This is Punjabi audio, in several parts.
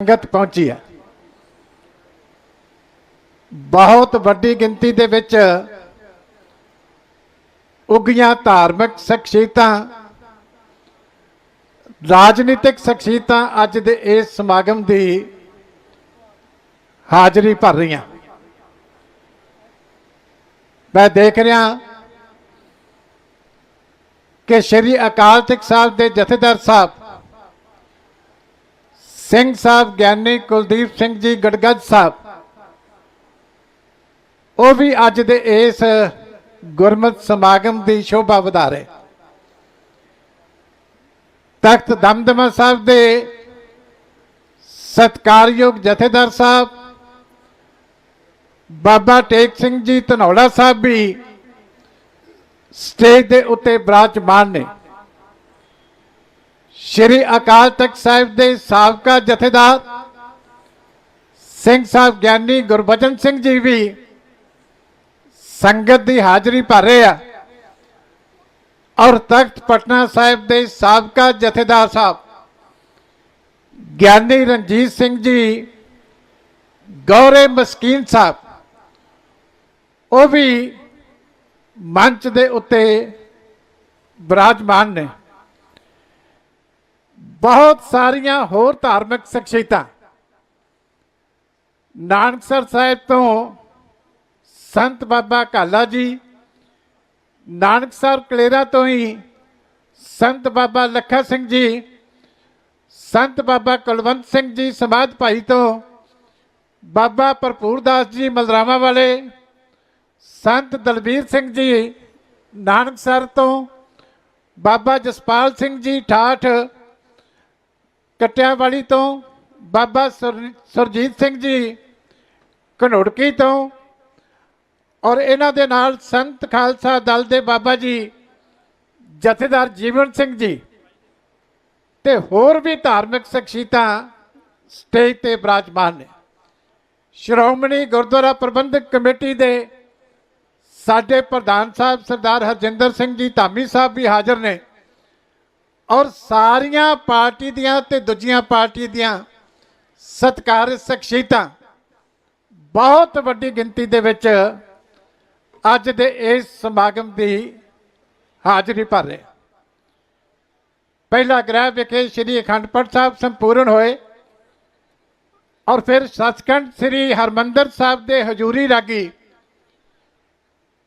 ਸੰਗਤ ਪਹੁੰਚੀ ਹੈ। ਬਹੁਤ ਵੱਡੀ ਗਿਣਤੀ ਦੇ ਵਿੱਚ ਉੱਗੀਆਂ ਧਾਰਮਿਕ ਸ਼ਖਸੀਅਤਾਂ, ਰਾਜਨੀਤਿਕ ਸ਼ਖਸੀਅਤਾਂ ਅੱਜ ਦੇ ਇਸ ਸਮਾਗਮ ਦੀ ਹਾਜ਼ਰੀ ਭਰ ਰਹੀਆਂ। ਮੈਂ ਦੇਖ ਰਿਹਾ ਕਿ ਸ਼੍ਰੀ ਅਕਾਲ ਤਖਤ ਸਾਹਿਬ ਦੇ ਜਥੇਦਾਰ ਸਾਹਿਬ ਸਿੰਘ ਸਾਹਿਬ ਗਿਆਨੀ ਕੁਲਦੀਪ ਸਿੰਘ ਜੀ ਗੜਗੜ ਸਾਹਿਬ। ਉਹ ਵੀ ਅੱਜ ਦੇ ਇਸ ਗੁਰਮਤ ਸਮਾਗਮ ਦੀ ਸ਼ੋਭਾ ਵਧਾ ਰਹੇ ਤਖਤ ਦਮਦਮਾ ਸਾਹਿਬ ਦੇ ਸਤਕਾਰਯੋਗ ਜਥੇਦਾਰ ਸਾਹਿਬ, ਬਾਬਾ ਟੇਕ ਸਿੰਘ ਜੀ ਧਨੌਲਾ ਸਾਹਿਬ ਵੀ ਸਟੇਜ ਦੇ ਉੱਤੇ ਬਰਾਜਮਾਨ ਨੇ। ਸ਼੍ਰੀ ਅਕਾਲ ਤਖਤ ਸਾਹਿਬ ਦੇ ਸਾਬਕਾ ਜਥੇਦਾਰ ਸਿੰਘ ਸਾਹਿਬ ਗਿਆਨੀ ਗੁਰਬਚਨ ਸਿੰਘ ਜੀ ਵੀ ਸੰਗਤ ਦੀ ਹਾਜ਼ਰੀ ਭਰ ਰਹੇ ਆ ਔਰ ਤਖਤ ਪਟਨਾ ਸਾਹਿਬ ਦੇ ਸਾਬਕਾ ਜਥੇਦਾਰ ਸਾਹਿਬ ਗਿਆਨੀ ਰਣਜੀਤ ਸਿੰਘ ਜੀ, ਗੌਰੇ ਮਸਕੀਨ ਸਾਹਿਬ, ਉਹ ਵੀ ਮੰਚ ਦੇ ਉੱਤੇ ਬਿਰਾਜਮਾਨ ਨੇ। ਬਹੁਤ ਸਾਰੀਆਂ ਹੋਰ ਧਾਰਮਿਕ ਸ਼ਖਸੀਅਤਾਂ। ਨਾਨਕਸਰ ਸਾਹਿਬ ਤੋਂ ਸੰਤ ਬਾਬਾ ਕਾਲਾ ਜੀ ਨਾਨਕਸਰ ਕਲੇਰਾ ਤੋਂ ਹੀ ਸੰਤ ਬਾਬਾ ਲੱਖਾ ਸਿੰਘ ਜੀ, ਸੰਤ ਬਾਬਾ ਕੁਲਵੰਤ ਸਿੰਘ ਜੀ ਸਮਾਧ ਭਾਈ ਤੋਂ ਬਾਬਾ ਭਰਪੂਰ ਦਾਸ ਜੀ ਮਲਰਾਵਾ ਵਾਲੇ, ਸੰਤ ਦਲਬੀਰ ਸਿੰਘ ਜੀ ਨਾਨਕਸਰ ਤੋਂ ਬਾਬਾ ਜਸਪਾਲ ਸਿੰਘ ਜੀ ਠਾਠ ਕਟਿਆਵਾਲੀ ਤੋਂ ਬਾਬਾ ਸੁਰ- ਸੁਰਜੀਤ ਸਿੰਘ ਜੀ ਘਨੋੜਕੀ ਤੋਂ ਔਰ ਇਹਨਾਂ ਦੇ ਨਾਲ ਸੰਤ ਖਾਲਸਾ ਦਲ ਦੇ ਬਾਬਾ ਜੀ ਜਥੇਦਾਰ ਜੀਵਨ ਸਿੰਘ ਜੀ ਤੇ ਹੋਰ ਵੀ ਧਾਰਮਿਕ ਸ਼ਖਸੀਅਤਾਂ ਸਟੇਜ ਤੇ ਬਿਰਾਜਮਾਨ ਨੇ। ਸ਼੍ਰੋਮਣੀ ਗੁਰਦੁਆਰਾ ਪ੍ਰਬੰਧਕ ਕਮੇਟੀ ਦੇ ਸਾਡੇ ਪ੍ਰਧਾਨ ਸਾਹਿਬ ਸਰਦਾਰ ਹਰਜਿੰਦਰ ਸਿੰਘ ਜੀ ਧਾਮੀ ਸਾਹਿਬ ਵੀ ਹਾਜ਼ਰ ਨੇ। ਔਰ ਸਾਰੀਆਂ ਪਾਰਟੀ ਦੀਆਂ ਤੇ ਦੂਜੀਆਂ ਪਾਰਟੀ ਦੀਆਂ ਸਤਿਕਾਰਯੋਗ ਸ਼ਖਸੀਅਤਾਂ ਬਹੁਤ ਵੱਡੀ ਗਿਣਤੀ ਦੇ ਵਿੱਚ ਅੱਜ ਦੇ ਇਸ ਸਮਾਗਮ ਦੀ ਹਾਜ਼ਰੀ ਭਰ ਰਹੇ ਪਹਿਲਾ ਗ੍ਰਹਿ ਵਿਖੇ ਸ੍ਰੀ ਅਖੰਡ ਪਾਠ ਸਾਹਿਬ ਸੰਪੂਰਨ ਹੋਏ ਔਰ ਫਿਰ ਸੱਚਖੰਡ ਸ੍ਰੀ ਹਰਮੰਦਰ ਸਾਹਿਬ ਦੇ ਹਜੂਰੀ ਰਾਗੀ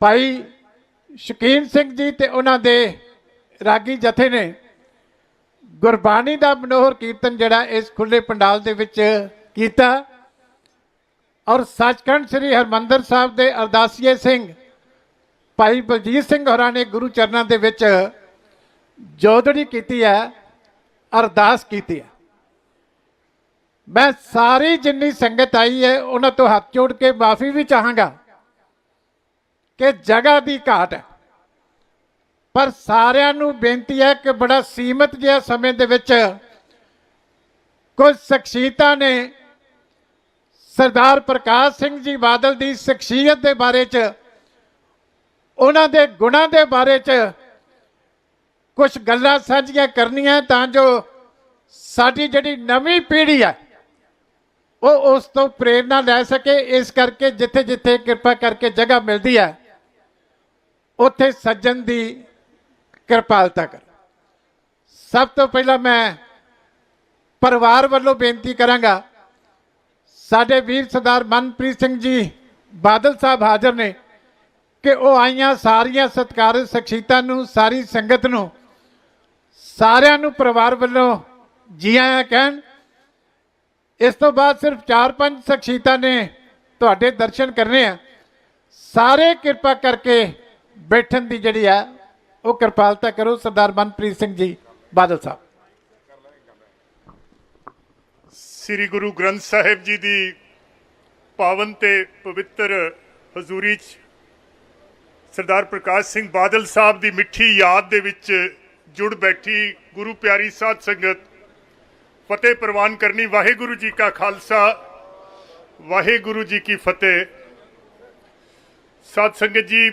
ਭਾਈ ਸ਼ਕੀਨ ਸਿੰਘ ਜੀ ਤੇ ਉਹਨਾਂ ਦੇ ਰਾਗੀ ਜਥੇ ਨੇ ਗੁਰਬਾਣੀ ਦਾ ਮਨੋਹਰ ਕੀਰਤਨ ਜਿਹੜਾ ਇਸ ਖੁੱਲੇ ਪੰਡਾਲ ਦੇ ਵਿੱਚ ਕੀਤਾ। ਔਰ ਸੱਚਖੰਡ ਸ੍ਰੀ ਹਰਮੰਦਰ ਸਾਹਿਬ ਦੇ ਅਰਦਾਸੀਏ ਸਿੰਘ ਭਾਈ ਬਲਜੀਤ ਸਿੰਘ ਹੋਰਾਂ ਨੇ ਗੁਰੂ ਚਰਨਾਂ ਦੇ ਵਿੱਚ ਜੋਦੜੀ ਕੀਤੀ ਹੈ, ਅਰਦਾਸ ਕੀਤੀ ਹੈ। ਮੈਂ ਸਾਰੀ ਜਿੰਨੀ ਸੰਗਤ ਆਈ ਹੈ, ਉਹਨਾਂ ਤੋਂ ਹੱਥ ਜੋੜ ਕੇ ਮਾਫੀ ਵੀ ਚਾਹਾਂਗਾ ਕਿ ਜਗ੍ਹਾ ਦੀ ਘਾਟ ਹੈ। ਪਰ ਸਾਰਿਆਂ ਨੂੰ ਬੇਨਤੀ ਹੈ ਕਿ ਬੜਾ ਸੀਮਤ ਜਿਹਾ ਸਮੇਂ ਦੇ ਵਿੱਚ ਕੁਝ ਸ਼ਖਸੀਅਤਾਂ ਨੇ ਸਰਦਾਰ ਪ੍ਰਕਾਸ਼ ਸਿੰਘ ਜੀ ਬਾਦਲ ਦੀ ਸ਼ਖਸੀਅਤ ਦੇ ਬਾਰੇ ਚ, ਉਹਨਾਂ ਦੇ ਗੁਣਾਂ ਦੇ ਬਾਰੇ ਚ ਕੁਝ ਗੱਲਾਂ ਸਾਂਝੀਆਂ ਕਰਨੀਆਂ ਤਾਂ ਜੋ ਸਾਡੀ ਜਿਹੜੀ ਨਵੀਂ ਪੀੜ੍ਹੀ ਹੈ, ਉਹ ਉਸ ਤੋਂ ਪ੍ਰੇਰਣਾ ਲੈ ਸਕੇ। ਇਸ ਕਰਕੇ ਜਿੱਥੇ ਜਿੱਥੇ ਕਿਰਪਾ ਕਰਕੇ ਜਗ੍ਹਾ ਮਿਲਦੀ ਹੈ, ਉੱਥੇ ਸੱਜਣ ਦੀ ਕਿਰਪਾਲਤਾ ਕਰ। ਸਭ ਤੋਂ ਪਹਿਲਾਂ ਮੈਂ ਪਰਿਵਾਰ ਵੱਲੋਂ ਬੇਨਤੀ ਕਰਾਂਗਾ, ਸਾਡੇ ਵੀਰ ਸਰਦਾਰ ਮਨਪ੍ਰੀਤ ਸਿੰਘ ਜੀ ਬਾਦਲ ਸਾਹਿਬ ਹਾਜ਼ਰ ਨੇ ਕਿ ਉਹ ਆਈਆਂ ਸਾਰੀਆਂ ਸਤਿਕਾਰਯੋਗ ਸ਼ਖਸੀਅਤਾਂ ਨੂੰ, ਸਾਰੀ ਸੰਗਤ ਨੂੰ, ਸਾਰਿਆਂ ਨੂੰ ਪਰਿਵਾਰ ਵੱਲੋਂ ਜੀ ਆਇਆਂ ਕਹਿਣ। ਇਸ ਤੋਂ ਬਾਅਦ ਸਿਰਫ 4-5 ਸ਼ਖਸੀਅਤਾਂ ਨੇ ਤੁਹਾਡੇ ਦਰਸ਼ਨ ਕਰਨੇ ਆ। ਸਾਰੇ ਕਿਰਪਾ ਕਰਕੇ ਬੈਠਣ ਦੀ ਜਿਹੜੀ ਆ ਉਹ ਕਿਰਪਾਲਤਾ ਕਰੋ, ਸਰਦਾਰ ਮਨਪ੍ਰੀਤ ਸਿੰਘ ਜੀ, ਬਾਦਲ ਸਾਹਿਬ। ਸ੍ਰੀ ਗੁਰੂ ਗ੍ਰੰਥ ਸਾਹਿਬ ਜੀ ਦੀ ਪਾਵਨ ਤੇ ਪਵਿੱਤਰ ਹਜ਼ੂਰੀ 'ਚ ਸਰਦਾਰ ਪ੍ਰਕਾਸ਼ ਸਿੰਘ ਬਾਦਲ ਸਾਹਿਬ ਦੀ ਮਿੱਠੀ ਯਾਦ ਦੇ ਵਿੱਚ ਜੁੜ ਬੈਠੀ ਗੁਰੂ ਪਿਆਰੀ ਸਾਧ ਸੰਗਤ, ਫਤਿਹ ਪ੍ਰਵਾਨ ਕਰਨੀ ਵਾਹਿਗੁਰੂ ਜੀ ਕਾ ਖਾਲਸਾ, ਵਾਹਿਗੁਰੂ ਜੀ ਕੀ ਫਤਿਹ। ਸਾਧ ਸੰਗਤ ਜੀ,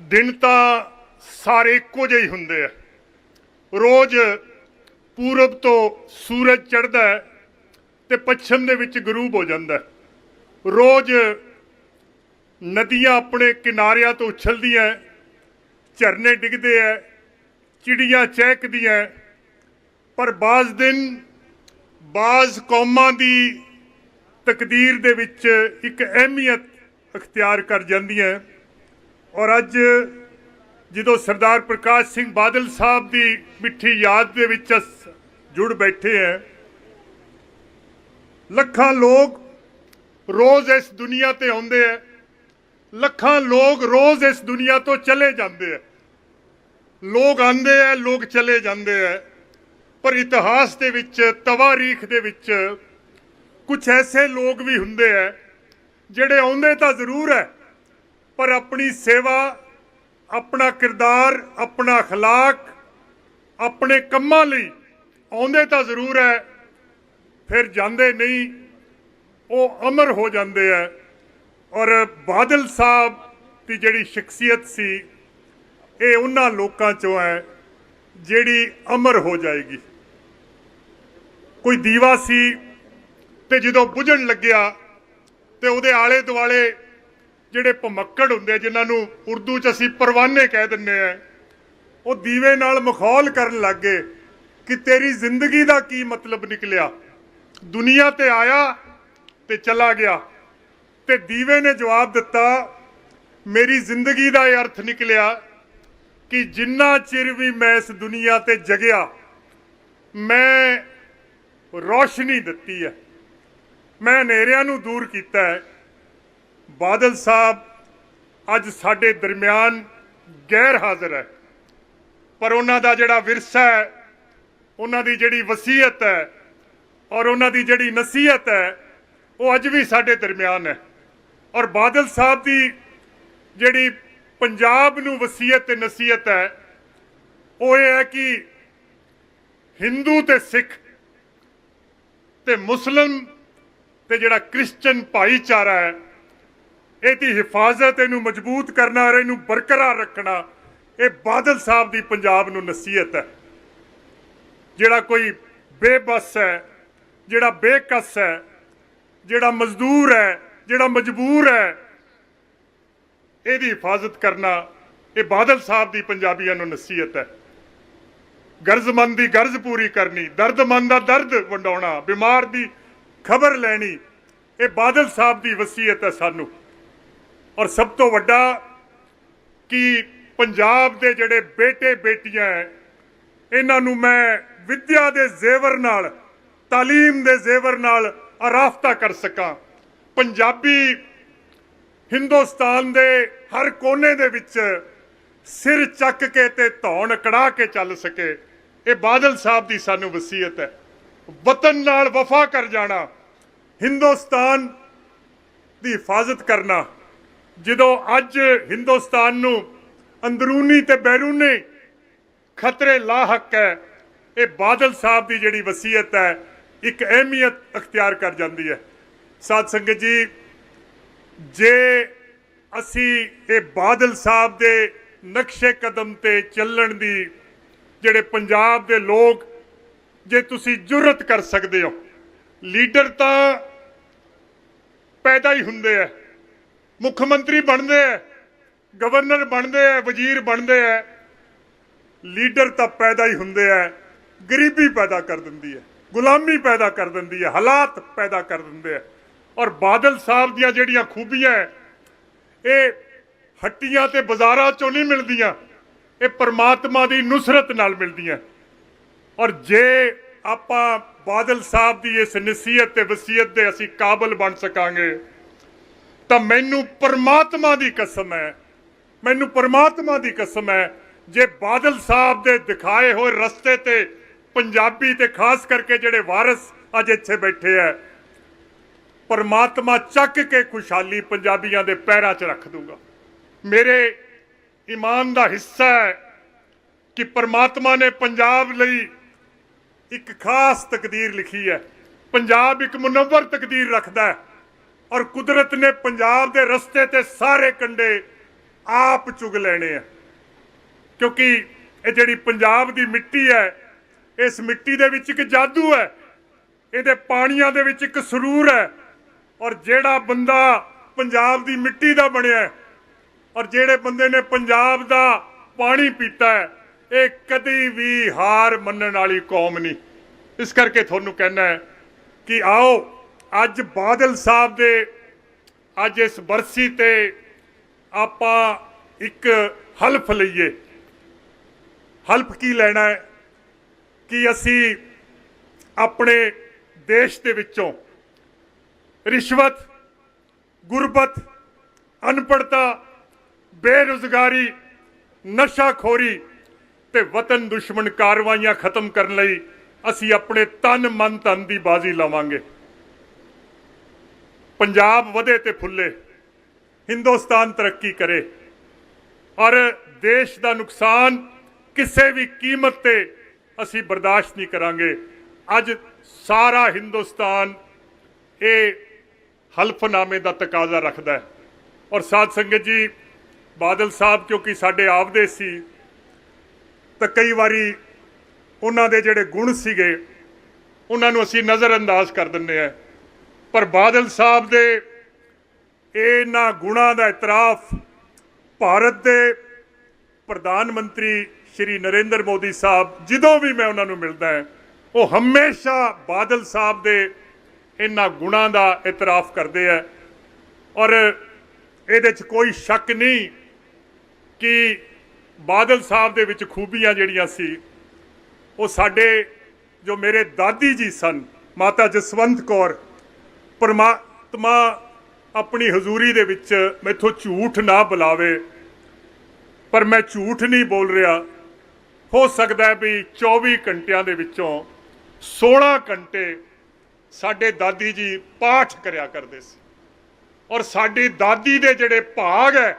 ਦਿਨ ਤਾਂ ਸਾਰੇ ਇੱਕੋ ਜਿਹੇ ਹੀ ਹੁੰਦੇ ਆ। ਰੋਜ਼ ਪੂਰਬ ਤੋਂ ਸੂਰਜ ਚੜ੍ਹਦਾ ਹੈ ਤੇ ਪੱਛਮ ਦੇ ਵਿੱਚ ਗਰੂਬ ਹੋ ਜਾਂਦਾ ਰੋਜ਼ ਨਦੀਆਂ ਆਪਣੇ ਕਿਨਾਰਿਆਂ ਤੋਂ ਉਛਲਦੀਆਂ ਝਰਨੇ ਡਿੱਗਦੇ ਐ ਚਿੜੀਆਂ ਚਹਿਕਦੀਆਂ ਪਰ ਬਾਜ਼ ਦਿਨ ਬਾਜ਼ ਕੌਮਾਂ ਦੀ ਤਕਦੀਰ ਦੇ ਵਿੱਚ ਇੱਕ ਅਹਿਮੀਅਤ ਅਖਤਿਆਰ ਕਰ ਜਾਂਦੀਆਂ ਔਰ ਅੱਜ ਜਦੋਂ ਸਰਦਾਰ ਪ੍ਰਕਾਸ਼ ਸਿੰਘ ਬਾਦਲ ਸਾਹਿਬ ਦੀ ਮਿੱਠੀ ਯਾਦ ਦੇ ਵਿੱਚ ਅਸ ਜੁੜ ਬੈਠੇ ਹੈ, ਲੱਖਾਂ ਲੋਕ ਰੋਜ਼ ਇਸ ਦੁਨੀਆ ਤੇ ਆਉਂਦੇ ਹੈ, ਲੱਖਾਂ ਲੋਕ ਰੋਜ਼ ਇਸ ਦੁਨੀਆ ਤੋਂ ਚਲੇ ਜਾਂਦੇ ਹੈ। ਲੋਕ ਆਉਂਦੇ ਹੈ, ਲੋਕ ਚਲੇ ਜਾਂਦੇ ਹੈ, ਪਰ ਇਤਿਹਾਸ ਦੇ ਵਿੱਚ, ਤਵਾਰੀਖ ਦੇ ਵਿੱਚ ਕੁਝ ਐਸੇ ਲੋਕ ਵੀ ਹੁੰਦੇ ਹੈ, ਜਿਹੜੇ ਆਉਂਦੇ ਤਾਂ ਜ਼ਰੂਰ ਹੈ, ਪਰ ਆਪਣੀ ਸੇਵਾ ਆਪਣਾ ਕਿਰਦਾਰ ਆਪਣਾ اخلاق ਆਪਣੇ ਕੰਮਾਂ ਲਈ ਆਉਂਦੇ ਤਾਂ ਜ਼ਰੂਰ ਹੈ ਫਿਰ ਜਾਂਦੇ ਨਹੀਂ ਉਹ ਅਮਰ ਹੋ ਜਾਂਦੇ ਹੈ ਔਰ ਬਾਦਲ ਸਾਹਿਬ ਦੀ ਜਿਹੜੀ ਸ਼ਖਸੀਅਤ ਸੀ ਇਹ ਉਹਨਾਂ ਲੋਕਾਂ ਚੋਂ ਹੈ ਜਿਹੜੀ ਅਮਰ ਹੋ ਜਾਏਗੀ ਕੋਈ ਦੀਵਾ ਸੀ ਤੇ ਜਦੋਂ ਬੁਝਣ ਲੱਗਿਆ ਤੇ ਉਹਦੇ ਆਲੇ ਦੁਆਲੇ ਜਿਹੜੇ ਭਮੱਕੜ ਹੁੰਦੇ ਆ, ਜਿਨ੍ਹਾਂ ਨੂੰ ਉਰਦੂ ਚ ਅਸੀਂ ਪਰਵਾਨੇ ਕਹਿ ਦਿੰਨੇ ਆ ਉਹ ਦੀਵੇ ਨਾਲ ਮਖੌਲ ਕਰਨ ਲੱਗੇ ਕਿ ਤੇਰੀ ਜ਼ਿੰਦਗੀ ਦਾ ਕੀ ਮਤਲਬ ਨਿਕਲਿਆ? ਦੁਨੀਆ ਤੇ ਆਇਆ ਤੇ ਚਲਾ ਗਿਆ ਤੇ ਦੀਵੇ ਨੇ ਜਵਾਬ ਦਿੱਤਾ ਮੇਰੀ ਜ਼ਿੰਦਗੀ ਦਾ ਇਹ ਅਰਥ ਨਿਕਲਿਆ ਕਿ ਜਿੰਨਾ ਚਿਰ ਵੀ ਮੈਂ ਇਸ ਦੁਨੀਆ ਤੇ ਜਗਿਆ ਮੈਂ ਰੋਸ਼ਨੀ ਦਿੱਤੀ ਹੈ। ਮੈਂ ਹਨੇਰਿਆਂ ਨੂੰ ਦੂਰ ਕੀਤਾ ਹੈ। ਬਾਦਲ ਸਾਹਿਬ ਅੱਜ ਸਾਡੇ ਦਰਮਿਆਨ ਗੈਰ ਹਾਜ਼ਰ ਹੈ। ਪਰ ਉਹਨਾਂ ਦਾ ਜਿਹੜਾ ਵਿਰਸਾ ਹੈ, ਉਹਨਾਂ ਦੀ ਜਿਹੜੀ ਵਸੀਅਤ ਹੈ ਔਰ ਉਹਨਾਂ ਦੀ ਜਿਹੜੀ ਨਸੀਹਤ ਹੈ, ਉਹ ਅੱਜ ਵੀ ਸਾਡੇ ਦਰਮਿਆਨ ਹੈ। ਔਰ ਬਾਦਲ ਸਾਹਿਬ ਦੀ ਜਿਹੜੀ ਪੰਜਾਬ ਨੂੰ ਵਸੀਅਤ ਤੇ ਨਸੀਹਤ ਹੈ, ਉਹ ਇਹ ਹੈ ਕਿ ਹਿੰਦੂ ਤੇ ਸਿੱਖ ਤੇ ਮੁਸਲਮ ਤੇ ਜਿਹੜਾ ਕ੍ਰਿਸਚਨ ਭਾਈਚਾਰਾ ਹੈ ਇਹਦੀ ਹਿਫਾਜ਼ਤ ਇਹਨੂੰ ਮਜ਼ਬੂਤ ਕਰਨਾ ਔਰ ਇਹਨੂੰ ਬਰਕਰਾਰ ਰੱਖਣਾ, ਇਹ ਬਾਦਲ ਸਾਹਿਬ ਦੀ ਪੰਜਾਬ ਨੂੰ ਨਸੀਹਤ ਹੈ। ਜਿਹੜਾ ਕੋਈ ਬੇਬਸ ਹੈ, ਜਿਹੜਾ ਬੇਕਸ ਹੈ, ਜਿਹੜਾ ਮਜ਼ਦੂਰ ਹੈ, ਜਿਹੜਾ ਮਜਬੂਰ ਹੈ, ਇਹਦੀ ਹਿਫਾਜ਼ਤ ਕਰਨਾ ਇਹ ਬਾਦਲ ਸਾਹਿਬ ਦੀ ਪੰਜਾਬੀਆਂ ਨੂੰ ਨਸੀਹਤ ਹੈ। ਗਰਜ਼ਮੰਦ ਦੀ ਗਰਜ਼ ਪੂਰੀ ਕਰਨੀ, ਦਰਦਮੰਦ ਦਾ ਦਰਦ ਵੰਡਾਉਣਾ, ਬਿਮਾਰ ਦੀ ਖਬਰ ਲੈਣੀ, ਇਹ ਬਾਦਲ ਸਾਹਿਬ ਦੀ ਵਸੀਅਤ ਹੈ ਸਾਨੂੰ। ਔਰ ਸਭ ਤੋਂ ਵੱਡਾ ਕਿ ਪੰਜਾਬ ਦੇ ਜਿਹੜੇ ਬੇਟੇ ਬੇਟੀਆਂ ਹੈ, ਇਹਨਾਂ ਨੂੰ ਮੈਂ ਵਿੱਦਿਆ ਦੇ ਜ਼ੇਵਰ ਨਾਲ, ਤਾਲੀਮ ਦੇ ਜ਼ੇਵਰ ਨਾਲ ਆਰਾਫਤਾ ਕਰ ਸਕਾਂ। ਪੰਜਾਬੀ ਹਿੰਦੁਸਤਾਨ ਦੇ ਹਰ ਕੋਨੇ ਦੇ ਵਿੱਚ ਸਿਰ ਚੱਕ ਕੇ ਤੇ ਧੌਣ ਕੜਾ ਕੇ ਚੱਲ ਸਕੇ। ਇਹ ਬਾਦਲ ਸਾਹਿਬ ਦੀ ਸਾਨੂੰ ਵਸੀਅਤ ਹੈ। ਵਤਨ ਨਾਲ ਵਫਾ ਕਰ ਜਾਣਾ, ਹਿੰਦੁਸਤਾਨ ਦੀ ਹਿਫਾਜ਼ਤ ਕਰਨਾ। ਜਦੋਂ ਅੱਜ ਹਿੰਦੁਸਤਾਨ ਨੂੰ ਅੰਦਰੂਨੀ ਤੇ ਬੈਰੂਨੀ ਖਤਰੇ ਲਾਹਕ ਹੈ, ਇਹ ਬਾਦਲ ਸਾਹਿਬ ਦੀ ਜਿਹੜੀ ਵਸੀਅਤ ਹੈ, ਇੱਕ ਅਹਿਮੀਅਤ ਅਖਤਿਆਰ ਕਰ ਜਾਂਦੀ ਹੈ। ਸਾਧ ਸੰਗਤ ਜੀ, ਜੇ ਅਸੀਂ ਇਹ ਬਾਦਲ ਸਾਹਿਬ ਦੇ ਨਕਸ਼ੇ ਕਦਮ ਤੇ ਚੱਲਣ ਦੀ ਜਿਹੜੇ ਪੰਜਾਬ ਦੇ ਲੋਕ, ਜੇ ਤੁਸੀਂ ਜੁਰਤ ਕਰ ਸਕਦੇ ਹੋ, ਲੀਡਰ ਤਾਂ ਪੈਦਾ ਹੀ ਹੁੰਦੇ ਆ। ਮੁੱਖ ਮੰਤਰੀ ਬਣਦੇ ਆ ਗਵਰਨਰ ਬਣਦੇ ਆ ਵਜ਼ੀਰ ਬਣਦੇ ਆ ਲੀਡਰ ਤਾਂ ਪੈਦਾ ਹੀ ਹੁੰਦੇ ਆ ਗਰੀਬੀ ਪੈਦਾ ਕਰ ਦਿੰਦੀ ਹੈ ਗੁਲਾਮੀ ਪੈਦਾ ਕਰ ਦਿੰਦੀ ਹੈ ਹਾਲਾਤ ਪੈਦਾ ਕਰ ਦਿੰਦੇ ਆ ਔਰ ਬਾਦਲ ਸਾਹਿਬ ਦੀਆਂ ਜਿਹੜੀਆਂ ਖੂਬੀਆਂ ਹੈ, ਇਹ ਹੱਟੀਆਂ ਤੇ ਬਾਜ਼ਾਰਾਂ ਚੋਂ ਨਹੀਂ ਮਿਲਦੀਆਂ ਇਹ ਪਰਮਾਤਮਾ ਦੀ ਨੁਸਰਤ ਨਾਲ ਮਿਲਦੀਆਂ। ਔਰ ਜੇ ਆਪਾਂ ਬਾਦਲ ਸਾਹਿਬ ਦੀ ਇਸ ਨਸੀਹਤ ਤੇ ਵਸੀਅਤ ਦੇ ਅਸੀਂ ਕਾਬਲ ਬਣ ਸਕਾਂਗੇ ਤਾਂ ਮੈਨੂੰ ਪਰਮਾਤਮਾ ਦੀ ਕਸਮ ਹੈ। ਮੈਨੂੰ ਪਰਮਾਤਮਾ ਦੀ ਕਸਮ ਹੈ। ਜੇ ਬਾਦਲ ਸਾਹਿਬ ਦੇ ਦਿਖਾਏ ਹੋਏ ਰਸਤੇ ਤੇ ਪੰਜਾਬੀ ਤੇ ਖਾਸ ਕਰਕੇ ਜਿਹੜੇ ਵਾਰਿਸ ਅੱਜ ਇੱਥੇ ਬੈਠੇ ਹੈ, ਪਰਮਾਤਮਾ ਚੱਕ ਕੇ ਖੁਸ਼ਹਾਲੀ ਪੰਜਾਬੀਆਂ ਦੇ ਪੈਰਾਂ 'ਚ ਰੱਖ ਦੂਗਾ। ਮੇਰੇ ਇਮਾਨ ਦਾ ਹਿੱਸਾ ਹੈ ਕਿ ਪਰਮਾਤਮਾ ਨੇ ਪੰਜਾਬ ਲਈ ਇੱਕ ਖਾਸ ਤਕਦੀਰ ਲਿਖੀ ਹੈ। ਪੰਜਾਬ ਇੱਕ ਮੁਨਵਰ ਤਕਦੀਰ ਰੱਖਦਾ ਹੈ। ਔਰ ਕੁਦਰਤ ਨੇ ਪੰਜਾਬ ਦੇ ਰਸਤੇ ਤੇ ਸਾਰੇ ਕੰਡੇ ਆਪ ਚੁਗ ਲੈਣੇ ਆ। ਕਿਉਂਕਿ ਇਹ ਜਿਹੜੀ ਪੰਜਾਬ ਦੀ ਮਿੱਟੀ ਹੈ, ਇਸ ਮਿੱਟੀ ਦੇ ਵਿੱਚ ਇੱਕ ਜਾਦੂ ਹੈ, ਇਹਦੇ ਪਾਣੀਆਂ ਦੇ ਵਿੱਚ ਇੱਕ ਸਰੂਰ ਹੈ। ਔਰ ਜਿਹੜਾ ਬੰਦਾ ਪੰਜਾਬ ਦੀ ਮਿੱਟੀ ਦਾ ਬਣਿਆ ਔਰ ਜਿਹੜੇ ਬੰਦੇ ਨੇ ਪੰਜਾਬ ਦਾ ਪਾਣੀ ਪੀਤਾ ਹੈ, ਇਹ ਕਦੀ ਵੀ ਹਾਰ ਮੰਨਣ ਵਾਲੀ ਕੌਮ ਨਹੀਂ। ਇਸ ਕਰਕੇ ਤੁਹਾਨੂੰ ਕਹਿਣਾ ਹੈ ਕਿ ਆਓ ਅੱਜ ਬਾਦਲ ਸਾਹਿਬ ਦੇ ਅੱਜ ਇਸ ਬਰਸੀ ਤੇ ਆਪਾਂ ਇੱਕ ਹਲਫ ਲਈਏ। ਹਲਫ ਕੀ ਲੈਣਾ ਹੈ? ਕਿ ਅਸੀਂ ਆਪਣੇ ਦੇਸ਼ ਦੇ ਵਿੱਚੋਂ ਰਿਸ਼ਵਤ, ਗੁਰਬਤ ਅਨਪੜਤਾ ਬੇਰੁਜ਼ਗਾਰੀ, ਨਸ਼ਾਖੋਰੀ ਤੇ ਵਤਨ ਦੁਸ਼ਮਣ ਕਾਰਵਾਈਆਂ ਖਤਮ ਕਰਨ ਲਈ ਅਸੀਂ ਆਪਣੇ ਤਨ ਮਨ ਧਨ ਦੀ ਬਾਜ਼ੀ ਲਾਵਾਂਗੇ। ਪੰਜਾਬ ਵਧੇ ਤੇ ਫੁੱਲੇ, ਹਿੰਦੁਸਤਾਨ ਤਰੱਕੀ ਕਰੇ। ਔਰ ਦੇਸ਼ ਦਾ ਨੁਕਸਾਨ ਕਿਸੇ ਵੀ ਕੀਮਤ ਤੇ ਅਸੀਂ ਬਰਦਾਸ਼ਤ ਨਹੀਂ ਕਰਾਂਗੇ। ਅੱਜ ਸਾਰਾ ਹਿੰਦੁਸਤਾਨ ਇਹ ਹਲਫਨਾਮੇ ਦਾ ਤਕਾਜ਼ਾ ਰੱਖਦਾ ਹੈ। ਔਰ ਸਾਧ ਸੰਗਤ ਜੀ, ਬਾਦਲ ਸਾਹਿਬ ਕਿਉਂਕਿ ਸਾਡੇ ਆਪਦੇ ਸੀ, ਤਾਂ ਕਈ ਵਾਰੀ ਉਹਨਾਂ ਦੇ ਜਿਹੜੇ ਗੁਣ ਸੀਗੇ, ਉਹਨਾਂ ਨੂੰ ਅਸੀਂ ਨਜ਼ਰ ਅੰਦਾਜ਼ ਕਰ ਦਿੰਦੇ ਆ ਪਰ ਬਾਦਲ ਸਾਹਿਬ ਦੇ ਇਹਨਾਂ ਗੁਣਾਂ ਦਾ ਇਤਰਾਫ ਭਾਰਤ ਦੇ ਪ੍ਰਧਾਨ ਮੰਤਰੀ ਸ਼੍ਰੀ ਨਰਿੰਦਰ ਮੋਦੀ ਸਾਹਿਬ ਜਦੋਂ ਵੀ ਮੈਂ ਉਹਨਾਂ ਨੂੰ ਮਿਲਦਾ ਹਾਂ, ਉਹ ਹਮੇਸ਼ਾ ਬਾਦਲ ਸਾਹਿਬ ਦੇ ਇਹਨਾਂ ਗੁਣਾਂ ਦਾ ਇਤਰਾਫ ਕਰਦੇ ਆ। ਔਰ ਇਹਦੇ 'ਚ ਕੋਈ ਸ਼ੱਕ ਨਹੀਂ ਕਿ ਬਾਦਲ ਸਾਹਿਬ ਦੇ ਵਿੱਚ ਖੂਬੀਆਂ ਜਿਹੜੀਆਂ ਸੀ, ਉਹ ਸਾਡੇ ਜੋ ਮੇਰੇ ਦਾਦੀ ਜੀ ਸਨ, ਮਾਤਾ ਜਸਵੰਤ ਕੌਰ ਪਰਮਾਤਮਾ ਆਪਣੀ ਹਜ਼ੂਰੀ ਦੇ ਵਿੱਚ ਮੈਥੋਂ ਝੂਠ ਨਾ ਬੁਲਾਵੇ। ਪਰ ਮੈਂ ਝੂਠ ਨਹੀਂ ਬੋਲ ਰਿਹਾ। ਹੋ ਸਕਦਾ ਵੀ 24 ਘੰਟਿਆਂ ਦੇ ਵਿੱਚੋਂ 16 ਘੰਟੇ ਸਾਡੇ ਦਾਦੀ ਜੀ ਪਾਠ ਕਰਿਆ ਕਰਦੇ ਸੀ। ਔਰ ਸਾਡੀ ਦਾਦੀ ਦੇ ਜਿਹੜੇ ਭਾਗ ਹੈ,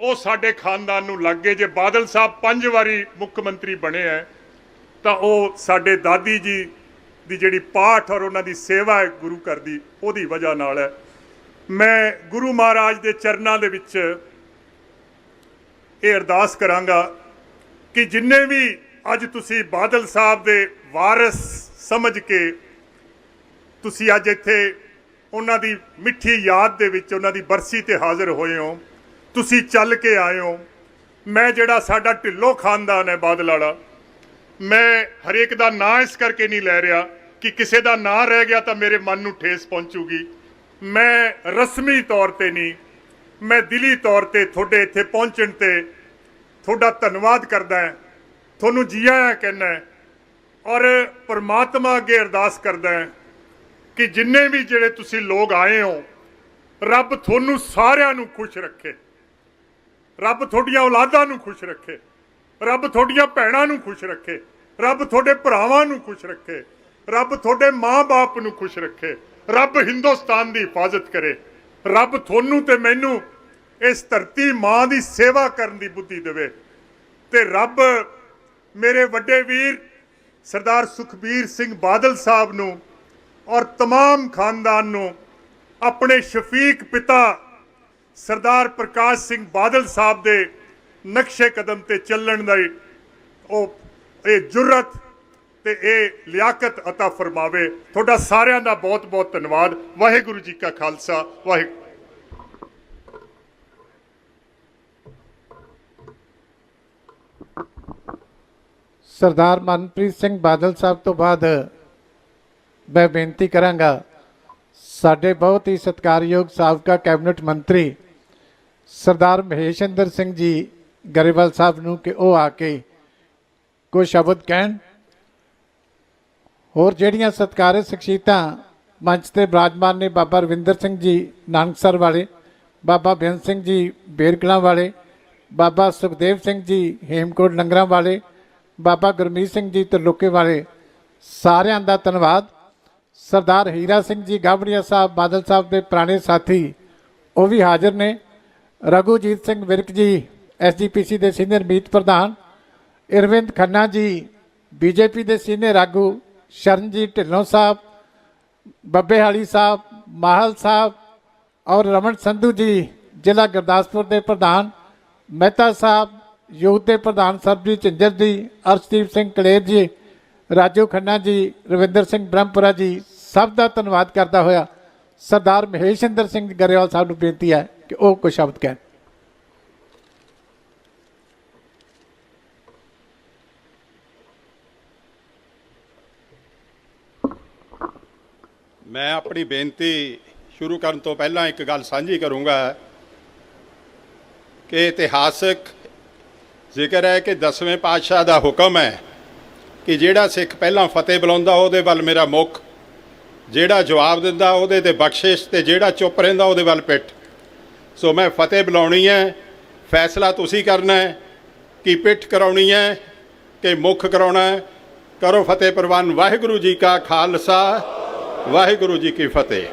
ਉਹ ਸਾਡੇ ਖਾਨਦਾਨ ਨੂੰ ਲੱਗ ਗਏ। ਜੇ ਬਾਦਲ ਸਾਹਿਬ ਪੰਜ ਵਾਰੀ ਮੁੱਖ ਮੰਤਰੀ ਬਣੇ ਹੈ, ਤਾਂ ਉਹ ਸਾਡੇ ਦਾਦੀ ਜੀ ਦੀ ਜਿਹੜੀ ਪਾਠ ਔਰ ਉਹਨਾਂ ਦੀ ਸੇਵਾ ਹੈ ਗੁਰੂ ਘਰ ਦੀ, ਉਹਦੀ ਵਜ੍ਹਾ ਨਾਲ ਹੈ। ਮੈਂ ਗੁਰੂ ਮਹਾਰਾਜ ਦੇ ਚਰਨਾਂ ਦੇ ਵਿੱਚ ਇਹ ਅਰਦਾਸ ਕਰਾਂਗਾ ਕਿ ਜਿੰਨੇ ਵੀ ਅੱਜ ਤੁਸੀਂ ਬਾਦਲ ਸਾਹਿਬ ਦੇ ਵਾਰਿਸ ਸਮਝ ਕੇ ਤੁਸੀਂ ਅੱਜ ਇੱਥੇ ਉਹਨਾਂ ਦੀ ਮਿੱਠੀ ਯਾਦ ਦੇ ਵਿੱਚ ਉਹਨਾਂ ਦੀ ਬਰਸੀ ਤੇ ਹਾਜ਼ਰ ਹੋਏ ਹੋ, ਤੁਸੀਂ ਚੱਲ ਕੇ ਆਏ ਹੋ। ਮੈਂ ਜਿਹੜਾ ਸਾਡਾ ਢਿੱਲੋਂ ਖਾਨਦਾਨ ਹੈ ਬਾਦਲ ਵਾਲਾ, ਮੈਂ ਹਰੇਕ ਦਾ ਨਾਂ ਇਸ ਕਰਕੇ ਨਹੀਂ ਲੈ ਰਿਹਾ ਕਿ ਕਿਸੇ ਦਾ ਨਾਂ ਰਹਿ ਗਿਆ ਤਾਂ ਮੇਰੇ ਮਨ ਨੂੰ ਠੇਸ ਪਹੁੰਚੂਗੀ। ਮੈਂ ਰਸਮੀ ਤੌਰ ਤੇ ਨਹੀਂ, ਮੈਂ ਦਿਲੀ ਤੌਰ ਤੇ ਤੁਹਾਡੇ ਇੱਥੇ ਪਹੁੰਚਣ ਤੇ ਤੁਹਾਡਾ ਧੰਨਵਾਦ ਕਰਦਾ ਹਾਂ। ਤੁਹਾਨੂੰ ਜੀ ਆਇਆਂ ਕਹਿੰਦਾ ਔਰ ਪਰਮਾਤਮਾ ਅੱਗੇ ਅਰਦਾਸ ਕਰਦਾ ਕਿ ਜਿੰਨੇ ਵੀ ਜਿਹੜੇ ਤੁਸੀਂ ਲੋਕ ਆਏ ਹੋ, ਰੱਬ ਤੁਹਾਨੂੰ ਸਾਰਿਆਂ ਨੂੰ ਖੁਸ਼ ਰੱਖੇ। ਰੱਬ ਤੁਹਾਡੀਆਂ ਔਲਾਦਾਂ ਨੂੰ ਖੁਸ਼ ਰੱਖੇ। ਰੱਬ ਤੁਹਾਡੀਆਂ ਭੈਣਾਂ ਨੂੰ ਖੁਸ਼ ਰੱਖੇ। ਰੱਬ ਤੁਹਾਡੇ ਭਰਾਵਾਂ ਨੂੰ ਖੁਸ਼ ਰੱਖੇ। ਰੱਬ ਤੁਹਾਡੇ ਮਾਂ-ਬਾਪ ਨੂੰ ਖੁਸ਼ ਰੱਖੇ ਰੱਬ ਹਿੰਦੁਸਤਾਨ ਦੀ ਹਿਫਾਜ਼ਤ ਕਰੇ ਰੱਬ ਤੁਹਾਨੂੰ ਤੇ ਮੈਨੂੰ ਇਸ ਧਰਤੀ ਮਾਂ ਦੀ ਸੇਵਾ ਕਰਨ ਦੀ ਬੁੱਧੀ ਦੇਵੇ ਤੇ ਰੱਬ ਮੇਰੇ ਵੱਡੇ ਵੀਰ ਸਰਦਾਰ ਸੁਖਬੀਰ ਸਿੰਘ ਬਾਦਲ ਸਾਹਿਬ ਨੂੰ ਔਰ तमाम ਖਾਨਦਾਨ ਨੂੰ ਆਪਣੇ ਸ਼ਫੀਕ ਪਿਤਾ ਸਰਦਾਰ ਪ੍ਰਕਾਸ਼ ਸਿੰਘ ਬਾਦਲ ਸਾਹਿਬ ਦੇ ਨਕਸ਼ੇ ਕਦਮ ਤੇ ਚੱਲਣ ਦਾ ਉਹ ਇਹ ਜੁਰਤ ਤੇ ਇਹ ਲਿਆਕਤ عطا ਫਰਮਾਵੇ ਤੁਹਾਡਾ ਸਾਰਿਆਂ ਦਾ ਬਹੁਤ ਬਹੁਤ ਧੰਨਵਾਦ ਵਾਹਿਗੁਰੂ ਜੀ ਕਾ ਖਾਲਸਾ ਵਾਹਿਗੁਰੂ ਸਰਦਾਰ ਮਨਪ੍ਰੀਤ ਸਿੰਘ ਬਾਦਲ ਸਾਹਿਬ ਤੋਂ ਬਾਅਦ ਮੈਂ ਬੇਨਤੀ ਕਰਾਂਗਾ ਸਾਡੇ ਬਹੁਤ ਹੀ ਸਤਿਕਾਰਯੋਗ ਸਾਬਕਾ ਕੈਬਨਿਟ ਮੰਤਰੀ ਸਰਦਾਰ ਮਹੇਸ਼ਿੰਦਰ ਸਿੰਘ ਜੀ ਗਰੇਵਾਲ ਸਾਹਿਬ ਨੂੰ ਕਿ ਉਹ ਆ ਕੇ ਕੋਈ ਸ਼ਬਦ ਕਹਿਣ ਹੋਰ ਜਿਹੜੀਆਂ ਸਤਿਕਾਰਯੋਗ ਸ਼ਖਸੀਅਤਾਂ ਮੰਚ ਤੇ ਬਰਾਜਮਾਨ ਨੇ ਬਾਬਾ ਰਵਿੰਦਰ ਸਿੰਘ ਜੀ ਨਾਨਕਸਰ ਵਾਲੇ, ਬਾਬਾ ਬੇਅੰਤ ਸਿੰਘ ਜੀ ਬੇਰਕਲਾਂ ਵਾਲੇ, ਬਾਬਾ ਸੁਖਦੇਵ ਸਿੰਘ ਜੀ ਹੇਮਕੋਟ ਲੰਗਰਾਂ ਵਾਲੇ, ਬਾਬਾ ਗੁਰਮੀਤ ਸਿੰਘ ਜੀ ਤਰਲੋਕੇ ਵਾਲੇ, ਸਾਰਿਆਂ ਦਾ ਧੰਨਵਾਦ। ਸਰਦਾਰ ਹੀਰਾ ਸਿੰਘ ਜੀ ਗਾਬੜੀਆ ਸਾਹਿਬ, ਬਾਦਲ ਸਾਹਿਬ ਦੇ ਪੁਰਾਣੇ ਸਾਥੀ, ਉਹ ਵੀ ਹਾਜ਼ਰ ਨੇ। ਰਘੂਜੀਤ ਸਿੰਘ ਵਿਰਕ ਜੀ ਐਸਜੀਪੀਸੀ ਦੇ ਸੀਨੀਅਰ ਮੀਤ ਪ੍ਰਧਾਨ, ਇਰਵਿੰਦ ਖੰਨਾ ਜੀ ਬੀਜੇਪੀ ਦੇ ਸੀਨੀਅਰ ਆਗੂ ਸ਼ਰਨਜੀਤ ਢਿੱਲੋਂ ਸਾਹਿਬ, ਬੱਬੇ ਹਾਲੀ ਸਾਹਿਬ, ਮਾਹਲ ਸਾਹਿਬ ਔਰ ਰਮਨ ਸੰਧੂ ਜੀ, ਜ਼ਿਲ੍ਹਾ ਗੁਰਦਾਸਪੁਰ ਦੇ ਪ੍ਰਧਾਨ, ਮਹਿਤਾ ਸਾਹਿਬ, ਯੂਥ ਦੇ ਪ੍ਰਧਾਨ ਸਰਬਜੀਤ ਝਿੰਜਰ ਜੀ, ਅਰਸ਼ਦੀਪ ਸਿੰਘ ਕਲੇਰ ਜੀ, ਰਾਜੂ ਖੰਨਾ ਜੀ, ਰਵਿੰਦਰ ਸਿੰਘ ਬ੍ਰਹਮਪੁਰਾ ਜੀ, ਸਭ ਦਾ ਧੰਨਵਾਦ ਕਰਦਾ ਹੋਇਆ ਸਰਦਾਰ ਮਹੇਸ਼ਿੰਦਰ ਸਿੰਘ ਗਰੇਵਾਲ ਸਾਹਿਬ ਨੂੰ ਬੇਨਤੀ ਹੈ ਕਿ ਉਹ ਕੁਝ ਸ਼ਬਦ ਕਹਿਣ। ਮੈਂ ਆਪਣੀ ਬੇਨਤੀ ਸ਼ੁਰੂ ਕਰਨ ਤੋਂ ਪਹਿਲਾਂ ਇੱਕ ਗੱਲ ਸਾਂਝੀ ਕਰੂੰਗਾ ਕਿ ਇਤਿਹਾਸਕ ਜ਼ਿਕਰ ਹੈ ਕਿ ਦਸਵੇਂ ਪਾਤਸ਼ਾਹ ਦਾ ਹੁਕਮ ਹੈ ਕਿ ਜਿਹੜਾ ਸਿੱਖ ਪਹਿਲਾਂ ਫਤਿਹ ਬੁਲਾਉਂਦਾ, ਉਹਦੇ ਵੱਲ ਮੇਰਾ ਮੁਖ। ਜਿਹੜਾ ਜਵਾਬ ਦਿੰਦਾ, ਉਹਦੇ ਤੇ ਬਖਸ਼ਿਸ਼ ਤੇ ਜਿਹੜਾ ਚੁੱਪ ਰਹਿੰਦਾ, ਉਹਦੇ ਵੱਲ ਪਿੱਠ। ਸੋ ਮੈਂ ਫਤਿਹ ਬੁਲਾਉਣੀ ਹੈ, ਫੈਸਲਾ ਤੁਸੀਂ ਕਰਨਾ ਹੈ, ਕਿ ਪਿੱਠ ਕਰਾਉਣੀ ਹੈ, ਕਿ ਮੁਖ ਕਰਾਉਣਾ ਹੈ। ਕਰੋ ਫਤਿਹ ਪ੍ਰਵਾਨ, ਵਾਹਿਗੁਰੂ ਜੀ ਕਾ ਖਾਲਸਾ। ਵਾਹਿਗੁਰੂ ਜੀ ਕੀ ਫਤਿਹ।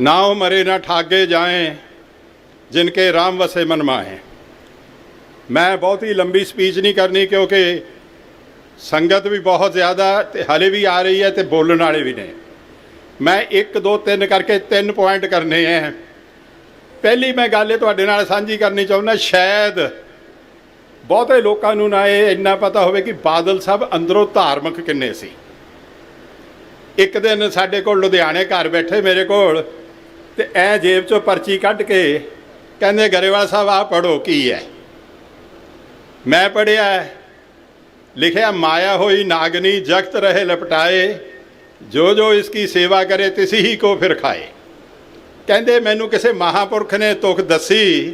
ਨਾਉ ਮਰੇ ਨਾ ਠਾਗੇ ਜਾਏ, ਜਿਨ ਕੇ ਰਾਮ ਵਸੇ ਮਨ ਮਾਹੇ। ਮੈਂ ਬਹੁਤ ਹੀ ਲੰਬੀ ਸਪੀਚ ਨਹੀਂ ਕਰਨੀ ਕਿਉਂਕਿ ਸੰਗਤ ਵੀ ਬਹੁਤ ਜ਼ਿਆਦਾ ਤੇ ਹਲੇ ਵੀ ਆ ਰਹੀ ਹੈ ਤੇ ਬੋਲਣ ਵਾਲੇ ਵੀ ਨੇ। ਮੈਂ 1 2 3 ਕਰਕੇ ਤਿੰਨ ਪੁਆਇੰਟ ਕਰਨੇ ਹੈ ਪਹਿਲੀ ਮੈਂ ਗੱਲ ਇਹ ਤੁਹਾਡੇ ਨਾਲ ਸਾਂਝੀ ਕਰਨੀ ਚਾਹੁੰਦਾ, ਸ਼ਾਇਦ ਬਹੁਤੇ ਲੋਕਾਂ ਨੂੰ ਨਾ ਇਹ ਇੰਨਾ ਪਤਾ ਹੋਵੇ ਕਿ ਬਾਦਲ ਸਾਹਿਬ ਅੰਦਰੋਂ ਧਾਰਮਿਕ ਕਿੰਨੇ ਸੀ। ਇੱਕ ਦਿਨ ਸਾਡੇ ਕੋਲ ਲੁਧਿਆਣੇ ਘਰ ਬੈਠੇ ਮੇਰੇ ਕੋਲ ਤੇ ਐ ਜੇਬ ਚੋਂ ਪਰਚੀ ਕੱਢ ਕੇ ਕਹਿੰਦੇ, ਗਰੇਵਾਲ ਸਾਹਿਬ ਆ ਪੜੋ ਕੀ ਹੈ? ਮੈਂ ਪੜਿਆ ਲਿਖਿਆ, ਮਾਇਆ ਹੋਈ ਨਾਗਨੀ, ਜਗਤ ਰਹੇ ਲਪਟਾਏ, ਜੋ ਜੋ ਕੀ ਸੇਵਾ ਕਰੇ, ਤਿਸ ਹੀ ਕੋ ਫਿਰ ਖਾਏ। ਕਹਿੰਦੇ, ਮੈਨੂੰ ਕਿਸੇ ਮਹਾਪੁਰਖ ਨੇ ਤੁਕ ਦੱਸੀ